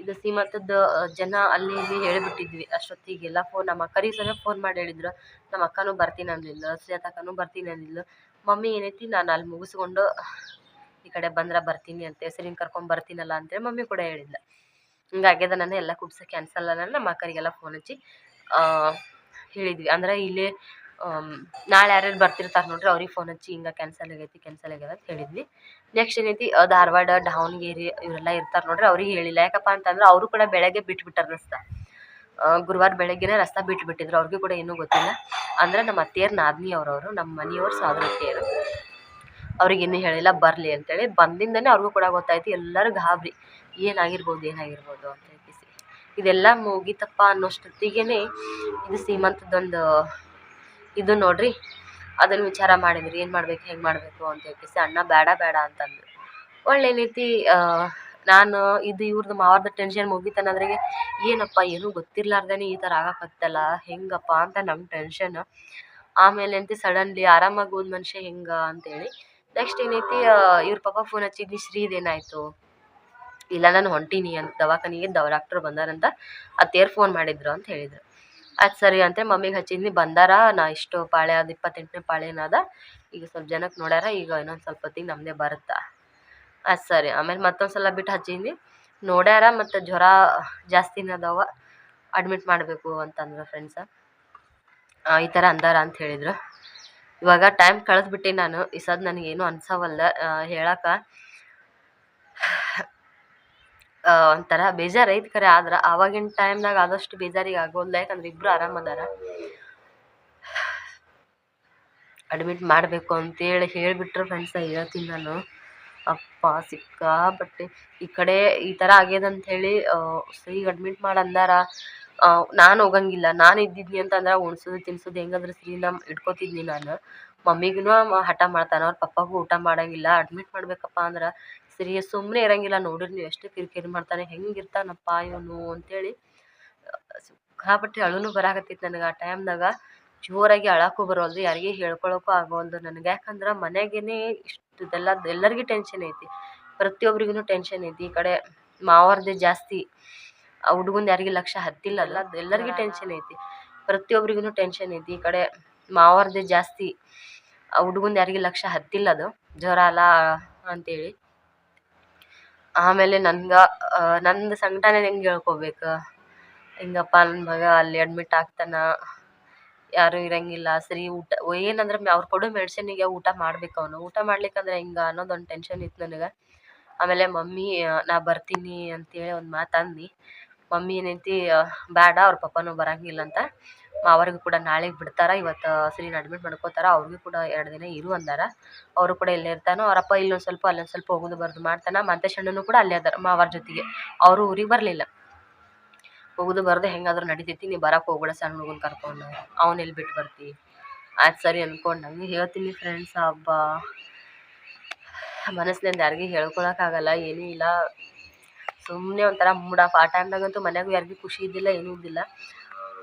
ಇದು ಸೀಮಂತದ ಜನ ಅಲ್ಲಿ ಇಲ್ಲಿ ಹೇಳಿಬಿಟ್ಟಿದ್ವಿ. ಅಷ್ಟೊತ್ತಿಗೆಲ್ಲ ಫೋನ್, ನಮ್ಮ ಅಕ್ಕರಿಗೆ ಸಹ ಫೋನ್ ಮಾಡಿ ಹೇಳಿದ್ರು. ನಮ್ಮ ಅಕ್ಕನೂ ಬರ್ತೀನಿ ಅನ್ನಲಿಲ್ಲ ಸೀತಕನು ಬರ್ತೀನಿ ಅನ್ನಲಿಲ್ಲ ಮಮ್ಮಿ, ಏನೈತಿ? ನಾನು ಅಲ್ಲಿ ಮುಗಿಸ್ಕೊಂಡು ಈ ಕಡೆ ಬಂದ್ರೆ ಬರ್ತೀನಿ ಅಂತ ಹೆಸರಿನ ಕರ್ಕೊಂಡು ಬರ್ತೀನಲ್ಲ ಅಂತೇಳಿ ಮಮ್ಮಿ ಕೂಡ ಹೇಳಿದ್ಲ. ಹಿಂಗಾಗಿ ನಾನು ಎಲ್ಲ ಕುಬ್ಸ ಕ್ಯಾನ್ಸಲ್ ಅಲ್ಲ ನಮ್ಮ ಅಕ್ಕರಿಗೆಲ್ಲ ಫೋನ್ ಹಚ್ಚಿ ಹೇಳಿದ್ವಿ. ಅಂದ್ರೆ ಇಲ್ಲಿ ನಾಳೆ ಯಾರ್ಯಾರು ಬರ್ತಿರ್ತಾರೆ ನೋಡ್ರಿ ಅವ್ರಿಗೆ ಫೋನ್ ಹಚ್ಚಿ ಹಿಂಗೆ ಕ್ಯಾನ್ಸಲ್ ಆಗೈತಿ ಕ್ಯಾನ್ಸಲ್ ಆಗ್ಯದ ಅಂತ ಹೇಳಿದ್ವಿ. ನೆಕ್ಸ್ಟ್ ಏನೈತಿ ಧಾರವಾಡ, ದಾವಣಗೆರೆ ಇವರೆಲ್ಲ ಇರ್ತಾರೆ ನೋಡ್ರಿ ಅವ್ರಿಗೆ ಹೇಳಿಲ್ಲ. ಯಾಕಪ್ಪ ಅಂತಂದ್ರೆ ಅವರು ಕೂಡ ಬೆಳಗ್ಗೆ ಬಿಟ್ಬಿಟ್ಟಾರ ರಸ್ತೆ. ಗುರುವಾರ ಬೆಳಗ್ಗೆನೇ ರಸ್ತೆ ಬಿಟ್ಬಿಟ್ಟಿದ್ರು. ಅವ್ರಿಗೂ ಕೂಡ ಏನೂ ಗೊತ್ತಿಲ್ಲ. ಅಂದ್ರೆ ನಮ್ಮ ಅತ್ತೆಯರು ನಾದ್ನಿ ಅವ್ರವರು, ನಮ್ಮ ಮನೆಯವ್ರು ಸೋದರತ್ತೆಯರು ಅವ್ರಿಗೆ ಇನ್ನೂ ಹೇಳಿಲ್ಲ, ಬರಲಿ ಅಂತೇಳಿ. ಬಂದಿಂದನೇ ಅವ್ರಿಗೂ ಕೂಡ ಗೊತ್ತಾಯ್ತು, ಎಲ್ಲರೂ ಗಾಬರಿ. ಏನಾಗಿರ್ಬೋದು ಏನಾಗಿರ್ಬೋದು ಅಂತ ಹೇಳಿ ಇದೆಲ್ಲ ಮುಗೀತಪ್ಪ ಅನ್ನೋಷ್ಟೊತ್ತಿಗೆ ಇದು ಸೀಮಂತದೊಂದು ಇದು ನೋಡ್ರಿ. ಅದನ್ನು ವಿಚಾರ ಮಾಡಿದ್ರಿ, ಏನು ಮಾಡ್ಬೇಕು, ಹೆಂಗೆ ಮಾಡಬೇಕು ಅಂತ ಹೇಳ್ಕೇಸಿ ಅಣ್ಣ ಬೇಡ ಬೇಡ ಅಂತಂದ್ರು ಒಳ್ಳೆ ರೀತಿ ನಾನು ಇದು ಇವ್ರದ್ದು ಮಾವ್ರದ್ದು ಟೆನ್ಷನ್ ಮುಗೀತನ್ನೋದ್ರಾಗೆ ಏನಪ್ಪ, ಏನೂ ಗೊತ್ತಿರ್ಲಾರ್ದೇ ಈ ಥರ ಆಗಕತ್ತಲ್ಲ, ಹೆಂಗಪ್ಪ ಅಂತ ನಮ್ಮ ಟೆನ್ಷನ್ ಆಮೇಲೆ ಅಂತೂ ಸಡನ್ಲಿ ಆರಾಮಾಗಿ ಹೋದ ಮನುಷ್ಯ ಹೆಂಗೆ ಅಂತೇಳಿ ನೆಕ್ಸ್ಟ್ ಏನೈತಿ ಇವ್ರ ಪಾಪ ಫೋನ್ ಹಚ್ಚಿದ್ನಿ ಶ್ರೀದೇನಾಯಿತು ಇಲ್ಲ, ನಾನು ಹೊಂಟೀನಿ ಅಂತ ದವಾಖಾನಿಗೆ ದವ ಡಾಕ್ಟ್ರ್ ಬಂದಾರಂತ ಅತ್ತೇರು ಫೋನ್ ಮಾಡಿದ್ರು ಅಂತ ಹೇಳಿದ್ರು. ಅದು ಸರಿ ಅಂತ, ಮಮ್ಮಿಗೆ ಹಚ್ಚಿದ್ನಿ, ಬಂದಾರ, ನಾ ಇಷ್ಟು ಪಾಳೆ ಅದು ಇಪ್ಪತ್ತೆಂಟನೇ ಪಾಳೆನಾದ ಈಗ ಸ್ವಲ್ಪ ಜನಕ್ಕೆ ನೋಡ್ಯಾರ, ಈಗ ಇನ್ನೊಂದು ಸ್ವಲ್ಪ ಹೊತ್ತಿಗೆ ನಮ್ಮದೇ ಬರುತ್ತಾ? ಅದು ಸರಿ, ಆಮೇಲೆ ಮತ್ತೊಂದು ಸಲ ಬಿಟ್ಟು ಹಚ್ಚಿದ್ನಿ. ನೋಡ್ಯಾರ, ಮತ್ತು ಜ್ವರ ಜಾಸ್ತಿನೇ ಅದಾವ ಅಡ್ಮಿಟ್ ಮಾಡಬೇಕು ಅಂತಂದ್ರು ಫ್ರೆಂಡ್ಸ ಈ ಥರ ಅಂದಾರ ಅಂತ ಹೇಳಿದ್ರು. ಇವಾಗ ಟೈಮ್ ಕಳೆದ್ಬಿಟ್ಟೆ ನಾನು. ಈ ಸದ್ ಏನು ಅನ್ಸವಲ್ಲ ಹೇಳಕ್ಕೆ ಒಂಥರ ಬೇಜಾರು ಕರೆ. ಖರೆ ಆದ್ರೆ ಆವಾಗಿನ ಟೈಮ್ನಾಗ ಆದಷ್ಟು ಬೇಜಾರಿಗೆ ಆಗೋಲ್ಲ ಯಾಕಂದ್ರೆ ಇಬ್ಬರು ಆರಾಮದಾರ ಅಡ್ಮಿಟ್ ಮಾಡಬೇಕು ಅಂತೇಳಿ ಹೇಳಿಬಿಟ್ರು ಫ್ರೆಂಡ್ಸ ಹೇಳ್ತೀನಿ ನಾನು. ಅಪ್ಪ ಬಟ್ ಈ ಕಡೆ ಈ ಥರ ಆಗ್ಯದ ಹೇಳಿ ಸರಿ ಅಡ್ಮಿಟ್ ಮಾಡಿ ಅಂದಾರ. ನಾನು ಹೋಗಂಗಿಲ್ಲ. ನಾನು ಇದ್ದಿದ್ನಿ ಅಂತಂದ್ರೆ ಉಣ್ಸೋದು, ತಿನ್ಸೋದು ಹೆಂಗಂದ್ರೆ ಸರಿನ ಇಟ್ಕೋತಿದ್ನಿ ನಾನು. ಮಮ್ಮಿಗೂ ಹಠ ಮಾಡ್ತಾನೆ. ಅವ್ರ ಪಪ್ಪಾಗೂ ಊಟ ಮಾಡಂಗಿಲ್ಲ. ಅಡ್ಮಿಟ್ ಮಾಡಬೇಕಪ್ಪ ಅಂದ್ರೆ ಸರಿ ಸುಮ್ಮನೆ ಇರಂಗಿಲ್ಲ. ನೋಡಿರಿ ನೀವು ಎಷ್ಟು ಕಿರಿಕಿರಿ ಮಾಡ್ತಾನೆ. ಹೆಂಗಿರ್ತಾನಪ್ಪ ಇವನು ಅಂತೇಳಿ. ಸಿಕ್ಕಾಪಟ್ಟೆ ಅಳುನು ಬರಾಕತ್ತಿತ್ತು ನನಗೆ ಆ ಟೈಮ್ನಾಗ. ಜೋರಾಗಿ ಅಳಕ್ಕೂ ಬರೋಲ್ದು ಯಾರಿಗೆ ಹೇಳ್ಕೊಳಕ್ಕೂ ಆಗೋಲ್ದು ನನಗೆ. ಯಾಕಂದ್ರೆ ಮನೆಗೇನೆ ಇಷ್ಟು ಇದೆಲ್ಲ, ಎಲ್ಲರಿಗೂ ಟೆನ್ಷನ್ ಐತಿ. ಪ್ರತಿಯೊಬ್ಬರಿಗೂ ಟೆನ್ಷನ್ ಐತಿ. ಈ ಕಡೆ ಮಾವರ್ದೇ ಜಾಸ್ತಿ. ಆ ಹುಡುಗಂದು ಯಾರಿಗೆ ಲಕ್ಷ ಹತ್ತಿಲ್ಲಲ್ಲ, ಅದು ಎಲ್ಲರಿಗೂ ಟೆನ್ಷನ್ ಐತಿ. ಪ್ರತಿಯೊಬ್ಬರಿಗೂ ಟೆನ್ಷನ್ ಐತಿ. ಈ ಕಡೆ ಮಾವಾರ್ದೆ ಜಾಸ್ತಿ ಆ ಹುಡುಗಂದು ಯಾರಿಗೆ ಲಕ್ಷ ಹತ್ತಿಲ್ಲ ಅದು. ಜ್ವರ ಅಲ್ಲ ಅಂತೇಳಿ. ಆಮೇಲೆ ನನ್ಗೆ ನಂದು ಸಂಘಟನೆ ಹೆಂಗೆ ಹೇಳ್ಕೋಬೇಕು? ಹಿಂಗಪ್ಪ ನನ್ನ ಮಗ ಅಲ್ಲಿ ಅಡ್ಮಿಟ್ ಆಗ್ತಾನ? ಯಾರು ಇರಂಗಿಲ್ಲ. ಸರಿ, ಊಟ ಏನಂದ್ರೆ ಅವ್ರು ಕೊಡೋ ಮೆಡಿಸಿನಿಗೆ ಊಟ ಮಾಡ್ಬೇಕು ಅವನು. ಊಟ ಮಾಡ್ಲಿಕ್ಕಂದ್ರೆ ಹಿಂಗೆ ಅನ್ನೋದೊಂದು ಟೆನ್ಷನ್ ಇತ್ತು ನನಗೆ. ಆಮೇಲೆ ಮಮ್ಮಿ ನಾ ಬರ್ತೀನಿ ಅಂತೇಳಿ ಒಂದು ಮಾತು ಅಂದು ಮಮ್ಮಿ ಏನೈತಿ ಬೇಡ, ಅವ್ರ ಪಪ್ಪನೂ ಬರಂಗಿಲ್ಲ ಅಂತ. ಮಾವರಿಗೂ ಕೂಡ ನಾಳೆಗೆ ಬಿಡ್ತಾರೆ, ಇವತ್ತು ಸರಿ ಅಡ್ಮಿಟ್ ಮಾಡ್ಕೋತಾರೆ, ಅವ್ರಿಗೂ ಕೂಡ ಎರಡು ದಿನ ಇರು ಅಂದಾರ. ಅವರು ಕೂಡ ಇಲ್ಲೇ ಇರ್ತಾನೆ ಅವರಪ್ಪ ಇಲ್ಲೊಂದು ಸ್ವಲ್ಪ, ಅಲ್ಲೊಂದು ಸ್ವಲ್ಪ ಹೋಗೋದು ಬರೋದು ಮಾಡ್ತಾನೆ. ಅಣ್ಣನೂ ಕೂಡ ಅಲ್ಲೇ ಅದಾರ, ಮಾವರ ಜೊತೆಗೆ. ಅವರು ಊರಿಗೆ ಬರಲಿಲ್ಲ. ಹೋಗುದು ಬರೋದು ಹೆಂಗಾದ್ರೂ ನಡಿತೈತಿ ನೀವು ಬರಕ್ಕೆ ಹೋಗ್ಬೇಡ, ಸಣ್ಣ ಹುಡುಗನ ಕರ್ಕೊಂಡು ಅವ್ನು ಎಲ್ಲಿ ಬಿಟ್ಟು ಬರ್ತಿ? ಆಯ್ತು ಸರಿ ಅಂದ್ಕೊಂಡು ನಾನು ಹೇಳ್ತೀನಿ ಫ್ರೆಂಡ್ಸ್ ಹಬ್ಬ. ಮನಸ್ಸಿನಿಂದ ಯಾರಿಗೂ ಹೇಳ್ಕೊಳಕ್ಕಾಗಲ್ಲ ಏನೂ ಇಲ್ಲ. ಸುಮ್ಮನೆ ಒಂಥರ ಮೂಡ್ ಆಫ್. ಆ ಟೈಮ್ದಾಗಂತೂ ಮನೆಯಾಗೂ ಯಾರಿಗೂ ಖುಷಿ ಇದ್ದಿಲ್ಲ, ಏನೂ ಇದ್ದಿಲ್ಲ.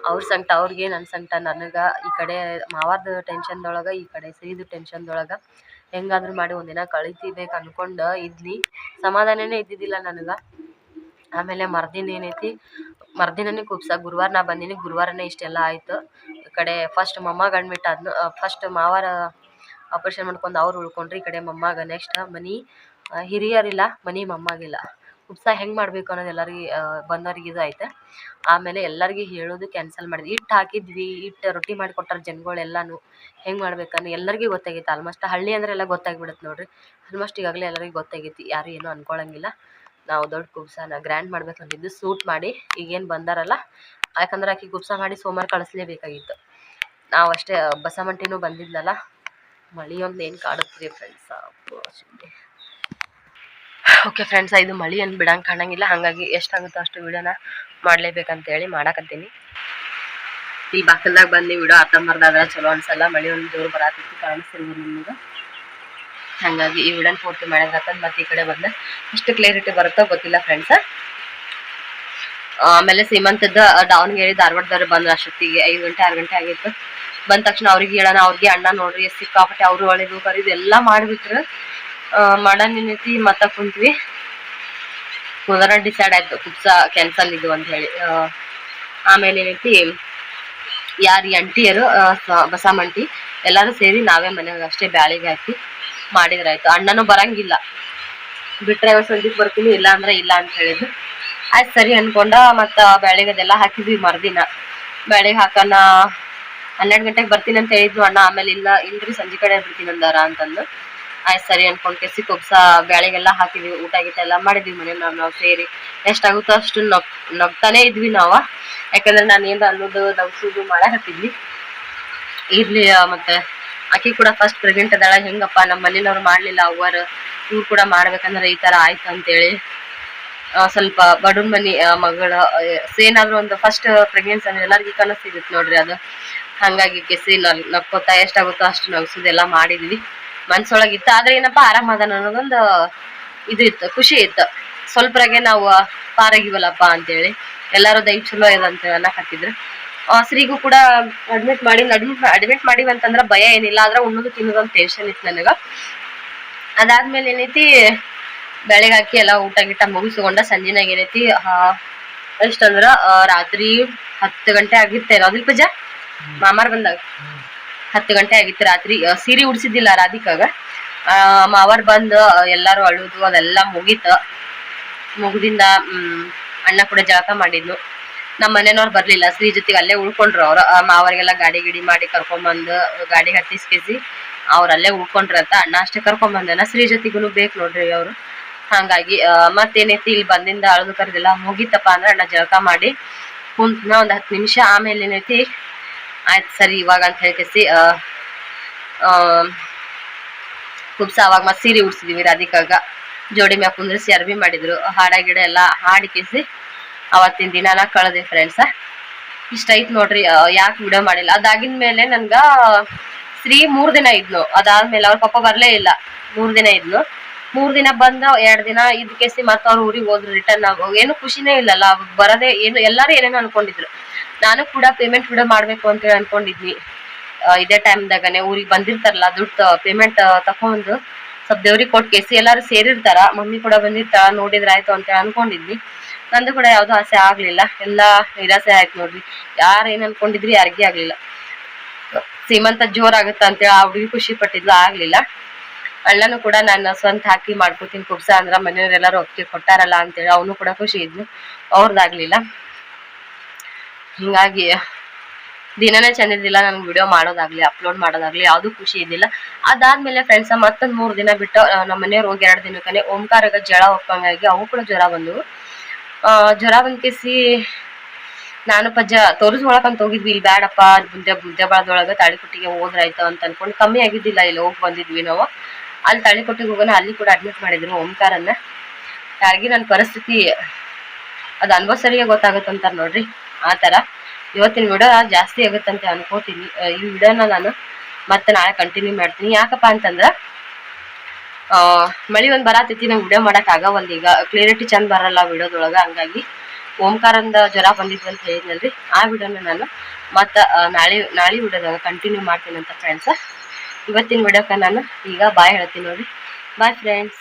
ಅವ್ರ ಸಂಕಟ, ಅವ್ರಿಗೆ ನನ್ನ ಸಂಕಟ, ನನಗೆ ಈ ಕಡೆ ಮಾವಾರ್ದು ಟೆನ್ಷನ್ದೊಳಗೆ, ಈ ಕಡೆ ಸಿಹಿದು ಟೆನ್ಷನ್ದೊಳಗೆ ಹೆಂಗಾದ್ರೂ ಮಾಡಿ ಒಂದಿನ ಕಳಿತೀಬೇಕು ಅನ್ಕೊಂಡು ಇದ್ನಿ. ಸಮಾಧಾನನೇ ಇದ್ದಿದ್ದಿಲ್ಲ ನನಗೆ. ಆಮೇಲೆ ಮರ್ದಿನ ಏನೈತಿ, ಮರ್ದಿನನೇ ಕೂಪ್ಸ, ಗುರುವಾರ ನಾ ಬಂದೀನಿ, ಗುರುವಾರನೇ ಇಷ್ಟೆಲ್ಲ ಆಯಿತು. ಈ ಕಡೆ ಫಸ್ಟ್ ಮೊಮ್ಮಗ ಅಡ್ಮಿಟ್ ಆದ್ನು ಫಸ್ಟ್ ಮಾವಾರ ಆಪ್ರೇಷನ್ ಮಾಡ್ಕೊಂಡು ಅವ್ರು ಉಳ್ಕೊಂಡ್ರಿ, ಈ ಕಡೆ ಮಮ್ಮಾಗ ನೆಕ್ಸ್ಟ್ ಮನೆ ಹಿರಿಯರಿಲ್ಲ, ಮನೆ ಮೊಮ್ಮಗಿಲ್ಲ. ಕುಬ್ಸ ಹೆಂಗೆ ಮಾಡಬೇಕು ಅನ್ನೋದು ಎಲ್ಲರಿಗೆ ಬಂದವ್ರಿಗೆ ಇದು ಆಯ್ತು. ಆಮೇಲೆ ಎಲ್ಲರಿಗೆ ಹೇಳೋದು ಕ್ಯಾನ್ಸಲ್ ಮಾಡಿದ್ವಿ. ಹಿಟ್ಟು ಹಾಕಿದ್ವಿ ಹಿಟ್ಟು ರೊಟ್ಟಿ ಮಾಡಿ ಕೊಟ್ಟಾರ ಜನಗಳೆಲ್ಲನೂ ಹೆಂಗೆ ಮಾಡ್ಬೇಕನ್ನು ಎಲ್ಲರಿಗೂ ಗೊತ್ತಾಗಿತ್ತು ಆಲ್ಮೋಸ್ಟ್ ಹಳ್ಳಿ ಅಂದ್ರೆ ಎಲ್ಲ ಗೊತ್ತಾಗ್ಬಿಡುತ್ತೆ ನೋಡಿರಿ. ಆಲ್ಮೋಸ್ಟ್ ಈಗಾಗಲೇ ಎಲ್ಲರಿಗೂ ಗೊತ್ತಾಗೈತಿ. ಯಾರು ಏನೂ ಅನ್ಕೊಳಂಗಿಲ್ಲ. ನಾವು ದೊಡ್ಡ ಕುಬ್ಸನ ಗ್ರ್ಯಾಂಡ್ ಮಾಡ್ಬೇಕಂತಿದ್ದು ಸೂಟ್ ಮಾಡಿ ಈಗೇನು ಬಂದಾರಲ್ಲ, ಯಾಕಂದ್ರೆ ಆಕೆ ಕುಬ್ಸ ಮಾಡಿ ಸೋಮವಾರ ಕಳಿಸ್ಲೇಬೇಕಾಗಿತ್ತು. ನಾವು ಅಷ್ಟೇ, ಬಸಮಂಟಿನೂ ಬಂದಿದ್ಲಲ್ಲ. ಮಳಿ ಒಂದು ಏನು ಕಾಡುತ್ತೆ ಫ್ರೆಂಡ್ಸ್ ಓಕೆ ಫ್ರೆಂಡ್ಸ್ ಇದು ಮಳಿ ಏನು ಬಿಡಂಗೆ ಕಾಣಂಗಿಲ್ಲ. ಹಾಗಾಗಿ ಎಷ್ಟಾಗುತ್ತೋ ಅಷ್ಟು ವಿಡಿಯೋನ ಮಾಡಲೇಬೇಕಂತೇಳಿ ಮಾಡಾಕತ್ತೀನಿ. ಇಲ್ಲಿ ಬಾಕಲ್ದಾಗ ಬಂದು ವಿಡಿಯೋ ಅರ್ಧಂಬರ್ದಾದ್ರೆ ಚಲೋ ಅನ್ಸಲ್ಲ. ಮಳಿ ಒಂದು ಜೋರು ಬರತ್ತಿತ್ತು ಕಾಣಿಸ್ತಿರ್ಬೋದು ನಿಮ್ಗೆ? ಹಾಗಾಗಿ ಈ ವಿಡಿಯೋನ ಪೂರ್ತಿ ಮಾಡಿದ್ರತ್ತಂದು ಮತ್ತೆ ಈ ಕಡೆ ಬಂದ ಎಷ್ಟು ಕ್ಲಿಯರಿಟಿ ಬರುತ್ತೋ ಗೊತ್ತಿಲ್ಲ ಫ್ರೆಂಡ್ಸ್ ಆಮೇಲೆ ಸೀಮಂತದ ದಾವಣಗೆರೆ, ಧಾರವಾಡದವ್ರು ಬಂದ್ರು ಅಷ್ಟೊತ್ತಿಗೆ. ಐದು ಗಂಟೆ, ಆರು ಗಂಟೆ ಆಗಿತ್ತು. ಬಂದ ತಕ್ಷಣ ಅವ್ರಿಗೆ ಹೇಳೋಣ, ಅವ್ರಿಗೆ ಅಣ್ಣ ನೋಡ್ರಿ ಸಿಕ್ಕಾಪಟ್ಟೆ ಅವರು ಒಳಗೆ ಕರೀದು ಎಲ್ಲ ಮಾಡಿಬಿಟ್ರು. ಮಾಡೋಣ ಏನೈತಿ ಮತ್ತ ಕುಂತ್ವಿ. ಮೊದಲ ಡಿಸೈಡ್ ಆಯ್ತು, ಕುಪ್ಸ ಕ್ಯಾನ್ಸಲ್ ಇದು ಅಂತ ಹೇಳಿ. ಆಮೇಲೆ ಏನೈತಿ, ಯಾರು ಅಂಟಿಯರು ಬಸಮಂಟಿ, ಎಲ್ಲರೂ ಸೇರಿ ನಾವೇ ಮನೆಯಾಗ ಅಷ್ಟೇ ಬ್ಯಾಳಿಗೆ ಹಾಕಿ ಮಾಡಿದ್ರಾಯ್ತು. ಅಣ್ಣನೂ ಬರಂಗಿಲ್ಲ. ಬಿಟ್ರೆ ಸಂಜೆಗೆ ಬರ್ತೀನಿ, ಇಲ್ಲ ಅಂದ್ರೆ ಇಲ್ಲ ಅಂತ ಹೇಳಿದ್ರು. ಆಯ್ತು ಸರಿ ಅನ್ಕೊಂಡ ಮತ್ತ ಅದೆಲ್ಲ ಹಾಕಿದ್ವಿ ಮರ್ದಿನ. ಬ್ಯಾಳಿಗೆ ಹಾಕೋಣ, ಹನ್ನೆರಡು ಗಂಟೆಗೆ ಬರ್ತೀನಿ ಅಂತ ಹೇಳಿದ್ವಿ ಅಣ್ಣ. ಆಮೇಲೆ ಇಲ್ಲ ಇಲ್ರಿ ಸಂಜೆ ಕಡೆ ಬಿಡ್ತೀನಿ ಅಂದಾರ ಅಂತಂದು. ಆಯ್ತು ಸರಿ ಅನ್ಕೊಂಡು ಕೆಸಿ ಕೊಬ್ಸ ಬ್ಯಾಳಿಗೆಲ್ಲ ಹಾಕಿದ್ವಿ, ಊಟ ಗೀಟ ಎಲ್ಲ ಮಾಡಿದ್ವಿ ಮನೆ ನಾವು ನಾವು ಸೇರಿ. ಎಷ್ಟಾಗುತ್ತೋ ಅಷ್ಟು ನಗ್ ನಗ್ತಾನೆ ಇದ್ವಿ ನಾವು. ಯಾಕಂದ್ರೆ ನಾನು ಏನು ಅನ್ನೋದು ನಗ್ಸೋದು ಹಾಕಿದ್ವಿ ಇರ್ಲಿ ಮತ್ತೆ ಆಕಿ ಕೂಡ ಫಸ್ಟ್ ಪ್ರೆಗ್ನೆಂಟ್ ಅದಾಳ, ಹೆಂಗಪ್ಪ ನಮ್ಮ ಮನೇನವ್ರು ಮಾಡ್ಲಿಲ್ಲ ಅವರ್ ಇವ್ರು ಕೂಡ ಮಾಡ್ಬೇಕಂದ್ರೆ ಈ ತರ ಆಯ್ತು ಅಂತೇಳಿ. ಸ್ವಲ್ಪ ಬಡವ್ರ ಮನಿ ಮಗಳ ಏನಾದ್ರು ಒಂದು ಫಸ್ಟ್ ಪ್ರೆಗ್ನೆನ್ಸಿ ಅಂದ್ರೆ ಎಲ್ಲರಿಗೂ ಕನಸಿಗುತ್ತೆ ನೋಡ್ರಿ ಅದು. ಹಂಗಾಗಿ ಕೆಸಿ ನಕ್ಕೋತಾ ಎಷ್ಟಾಗುತ್ತೋ ಅಷ್ಟು ನಗ್ಸೋದೆಲ್ಲ ಮಾಡಿದ್ವಿ. ಮನ್ಸೊಳಗಿತ್ತು. ಆದ್ರೆ ಏನಪ್ಪಾ ಆರಾಮ ಅದಾನ ಅನ್ನೋದೊಂದು ಇದು ಇತ್ತು ಖುಷಿ ಇತ್ತು. ಸ್ವಲ್ಪರಾಗೆ ನಾವು ಪಾರಾಗಿವಲ್ಲಪ್ಪ ಅಂತೇಳಿ. ಎಲ್ಲಾರು ದೈ ಚಲೋ ಇದೆ ಅಂತ ಅನ್ನಕ್ ಹಾಕಿದ್ರು ಹಸ್ರಿಗೂ ಕೂಡ ಅಡ್ಮಿಟ್ ಮಾಡಿ ಅಡ್ಮಿಟ್ ಅಡ್ಮಿಟ್ ಮಾಡಿವಿ ಅಂತಂದ್ರ ಭಯ ಏನಿಲ್ಲ ಆದ್ರೆ ಉಣ್ಣದು ತಿನ್ನೋದು ಅಂತ ಟೆನ್ಷನ್ ಇತ್ತು ನನಗ. ಅದಾದ್ಮೇಲೆ ಏನೈತಿ ಬೆಳಗ್ಗೆ ಹಾಕಿ ಎಲ್ಲ ಊಟ ಗೀಟ ಮುಗಿಸ್ಕೊಂಡ ಸಂಜೆನಾಗ ಏನೈತಿ ಎಷ್ಟಂದ್ರ ರಾತ್ರಿ ಹತ್ತು ಗಂಟೆ ಆಗಿತ್ತೇನೋ. ಅದಿಲ್ ಪೂಜಾ? ಮಾಮಾರ್ ಬಂದಾಗ. ಹತ್ತು ಗಂಟೆ ಆಗಿತ್ತು ರಾತ್ರಿ ಸೀರೆ ಉಡ್ಸಿದ್ದಿಲ್ಲ ರಾಧಿಕಾಗ. ಮಾವರ್ ಬಂದು ಎಲ್ಲಾರು ಅಳುದು, ಅದೆಲ್ಲ ಮುಗೀತ. ಮುಗಿದಿಂದ ಅಣ್ಣ ಕೂಡ ಜಳಕ ಮಾಡಿದ್ನು ನಮ್ಮ ಮನೆಯವ್ರು ಬರ್ಲಿಲ್ಲ, ಸ್ತ್ರೀ ಜೊತೆಗೆ ಅಲ್ಲೇ ಉಳ್ಕೊಂಡ್ರು ಅವ್ರು. ಮಾವರಿಗೆಲ್ಲ ಗಾಡಿ ಗಿಡಿ ಮಾಡಿ ಕರ್ಕೊಂಬಂದು, ಗಾಡಿ ಹತ್ತಿಸ್ಕೇಸಿ ಅವ್ರ ಅಲ್ಲೇ ಉಳ್ಕೊಂಡ್ರ ಅಂತ ಅಣ್ಣ ಅಷ್ಟೇ ಕರ್ಕೊಂಬಂದನ ಸ್ತ್ರೀ ಜೊತೆಗೂ ಬೇಕು ನೋಡ್ರಿ ಅವರು. ಹಂಗಾಗಿ ಮತ್ತೇನೈತಿ ಇಲ್ಲಿ ಬಂದಿಂದ ಅಳದು ಕರೆದಿಲ್ಲ ಮುಗಿತಪ್ಪ ಅಂದ್ರೆ ಅಣ್ಣ ಜಳಕ ಮಾಡಿ ಕುಂತ್ನ ಒಂದು ಹತ್ತು ನಿಮಿಷ ಆಮೇಲೆ ಏನೈತಿ ಆಯ್ತು ಸರಿ, ಇವಾಗ ಅಂತ ಹೇಳ್ಕೇಸಿ ಕುಬ್ಸ ಅವಾಗ ಮತ್ತೆ ಸೀರೆ ಉಡ್ಸಿದೀವಿ ರಾಧಿಕಾಗ. ಜೋಡಿ ಮ್ಯಾಪ್ ಕುಂದ್ರಿಸಿ ಅರ್ಬಿ ಮಾಡಿದ್ರು. ಹಾಡ, ಗಿಡ ಎಲ್ಲ ಹಾಡಿಕೇಸಿ ಅವತ್ತಿನ ದಿನಾನ ಕಳೆದೆ ಫ್ರೆಂಡ್ಸ ಇಷ್ಟ ಐತ್ ನೋಡ್ರಿ ಯಾಕೆ ವಿಡಿಯೋ ಮಾಡಿಲ್ಲ. ಅದಾಗಿನ ಮೇಲೆ ನನ್ಗ ಶ್ರೀ ಮೂರ್ ದಿನ ಇದ್ನು ಅದಾದ್ಮೇಲೆ ಅವ್ರ ಪಾಪ ಬರ್ಲೇ ಇಲ್ಲ. ಮೂರ್ ದಿನ ಇದ್ನು ಮೂರ್ ದಿನ ಬಂದ ಎರಡ್ ದಿನ ಇದ್ ಕೇಸಿ ಮತ್ತೆ ಅವ್ರ ಊರಿಗೆ ಹೋದ್ರು ರಿಟರ್ನ್ ಏನು ಖುಷಿನೇ ಇಲ್ಲಲ್ಲ ಬರದೇ ಏನು, ಎಲ್ಲಾರು ಏನೇನೋ ಅನ್ಕೊಂಡಿದ್ರು. ನಾನು ಕೂಡ ಪೇಮೆಂಟ್ ಕೂಡ ಮಾಡ್ಬೇಕು ಅಂತ ಹೇಳಿ ಅನ್ಕೊಂಡಿದ್ವಿ ಇದೇ ಟೈಮ್ದಾಗನೆ ಊರಿಗೆ ಬಂದಿರ್ತಾರಲ್ಲ, ದುಡ್ಡು ಪೇಮೆಂಟ್ ತಗೊಂಡು ಸ್ವಲ್ಪ ದೇವ್ರಿಗೆ ಕೊಟ್ಟು ಕೇಸಿ ಎಲ್ಲಾರು ಸೇರಿರ್ತಾರ, ಮಮ್ಮಿ ಕೂಡ ಬಂದಿರ್ತಾರ ನೋಡಿದ್ರೆ ಆಯ್ತು ಅಂತ ಹೇಳಿ ಅನ್ಕೊಂಡಿದ್ನಿ ನಂದು ಕೂಡ ಯಾವ್ದು ಆಸೆ ಆಗ್ಲಿಲ್ಲ, ಎಲ್ಲಾ ನಿರಾಸೆ ಆಯ್ತು ನೋಡ್ರಿ. ಯಾರು ಏನ್ ಅನ್ಕೊಂಡಿದ್ರಿ ಯಾರಿಗೆ ಆಗ್ಲಿಲ್ಲ. ಸೀಮಂತ ಜೋರ್ ಆಗುತ್ತ ಅಂತೇಳಿ ಆ ಹುಡುಗಿ ಖುಷಿ ಪಟ್ಟಿದ್ಲು, ಆಗ್ಲಿಲ್ಲ. ಅಣ್ಣನು ಕೂಡ ನಾನು ಸ್ವಂತ ಹಾಕಿ ಮಾಡ್ಕೊತೀನಿ, ಕುಬ್ಸ ಅಂದ್ರ ಮನೆಯವರೆಲ್ಲರೂ ಒಪ್ಪಿಗೆ ಕೊಟ್ಟಾರಲ್ಲ ಅಂತೇಳಿ ಅವನು ಕೂಡ ಖುಷಿ ಇದ್ನು ಅವ್ರದ್ದಾಗ್ಲಿಲ್ಲ ಹಿಂಗಾಗಿ ದಿನನೇ ಚೆಂದಿದ್ದಿಲ್ಲ ನನ್ಗೆ ವಿಡಿಯೋ ಮಾಡೋದಾಗ್ಲಿ ಅಪ್ಲೋಡ್ ಮಾಡೋದಾಗ್ಲಿ, ಯಾವುದು ಖುಷಿ ಇದ್ದಿಲ್ಲ. ಅದಾದ್ಮೇಲೆ ಫ್ರೆಂಡ್ಸ್ ಮತ್ತೊಂದು ಮೂರು ದಿನ ಬಿಟ್ಟು ನಮ್ಮ ಮನೆಯವ್ರು ಹೋಗಿ ಎರಡು ದಿನಕ್ಕೆ ಓಂಕಾರಾಗ ಜ್ವರ ಒಪ್ಪಂಗಾಗಿ ಅವು ಕೂಡ ಜ್ವರ ಬಂದವು. ಜ್ವರ ಬಂದ್ ಕೇಸಿ ನಾನು ಪಜ್ಜ ತೋರಿಸ್ಕೊಳಕಂತ ಹೋಗಿದ್ವಿ, ಇಲ್ಲಿ ಬ್ಯಾಡಪ್ಪ ಮುಂದೆ ಮುದ್ದೆಬಾಳದೊಳಗ ತಾಳಿಕೊಟ್ಟಿಗೆ ಹೋದ್ರಾಯ್ತು ಅಂತ ಅನ್ಕೊಂಡು ಕಮ್ಮಿ ಆಗಿದ್ದಿಲ್ಲ, ಇಲ್ಲಿ ಹೋಗಿ ಬಂದಿದ್ವಿ ನಾವು. ಅಲ್ಲಿ ತಾಳಿಕೊಟ್ಟಿಗೆ ಹೋಗೋಣ, ಅಲ್ಲಿ ಕೂಡ ಅಡ್ಮಿಟ್ ಮಾಡಿದ್ರು ಓಂಕಾರನ್ನ. ಯಾರಿಗೆ ನನ್ನ ಪರಿಸ್ಥಿತಿ, ಅದು ಅನ್ಭವಸರಿಗೆ ಗೊತ್ತಾಗುತ್ತಂತಾರೆ ನೋಡ್ರಿ. ಆ ಥರ ಇವತ್ತಿನ ವಿಡಿಯೋ ಜಾಸ್ತಿ ಆಗುತ್ತಂತೆ ಅನ್ಕೋತೀನಿ. ಈ ವಿಡಿಯೋನ ನಾನು ಮತ್ತೆ ನಾಳೆ ಕಂಟಿನ್ಯೂ ಮಾಡ್ತೀನಿ. ಯಾಕಪ್ಪ ಅಂತಂದ್ರ ಮಳಿ ಒಂದ್ ಬರತೈತಿ ನಂಗೆ ವಿಡಿಯೋ ಮಾಡಕ್ ಆಗವಲ್ದು ಈಗ. ಕ್ಲಿಯರಿಟಿ ಚಂದ ಬರಲ್ಲ ವಿಡಿಯೋದೊಳಗ. ಹಂಗಾಗಿ ಓಂಕಾರಂದ ಜ್ವರ ಬಂದಿದ್ವಿ ಅಂತ ಹೇಳಿದ್ನಲ್ರಿ. ಆ ವಿಡಿಯೋನ ನಾನು ಮತ್ತೆ ನಾಳೆ ನಾಳೆ ವಿಡಿಯೋದಾಗ ಕಂಟಿನ್ಯೂ ಮಾಡ್ತೀನಿ ಅಂತ ಫ್ರೆಂಡ್ಸ್ ಇವತ್ತಿನ ವಿಡಿಯೋಕ ನಾನು ಈಗ ಬಾಯ್ ಹೇಳ್ತೀನಿ ನೋಡ್ರಿ. Bye friends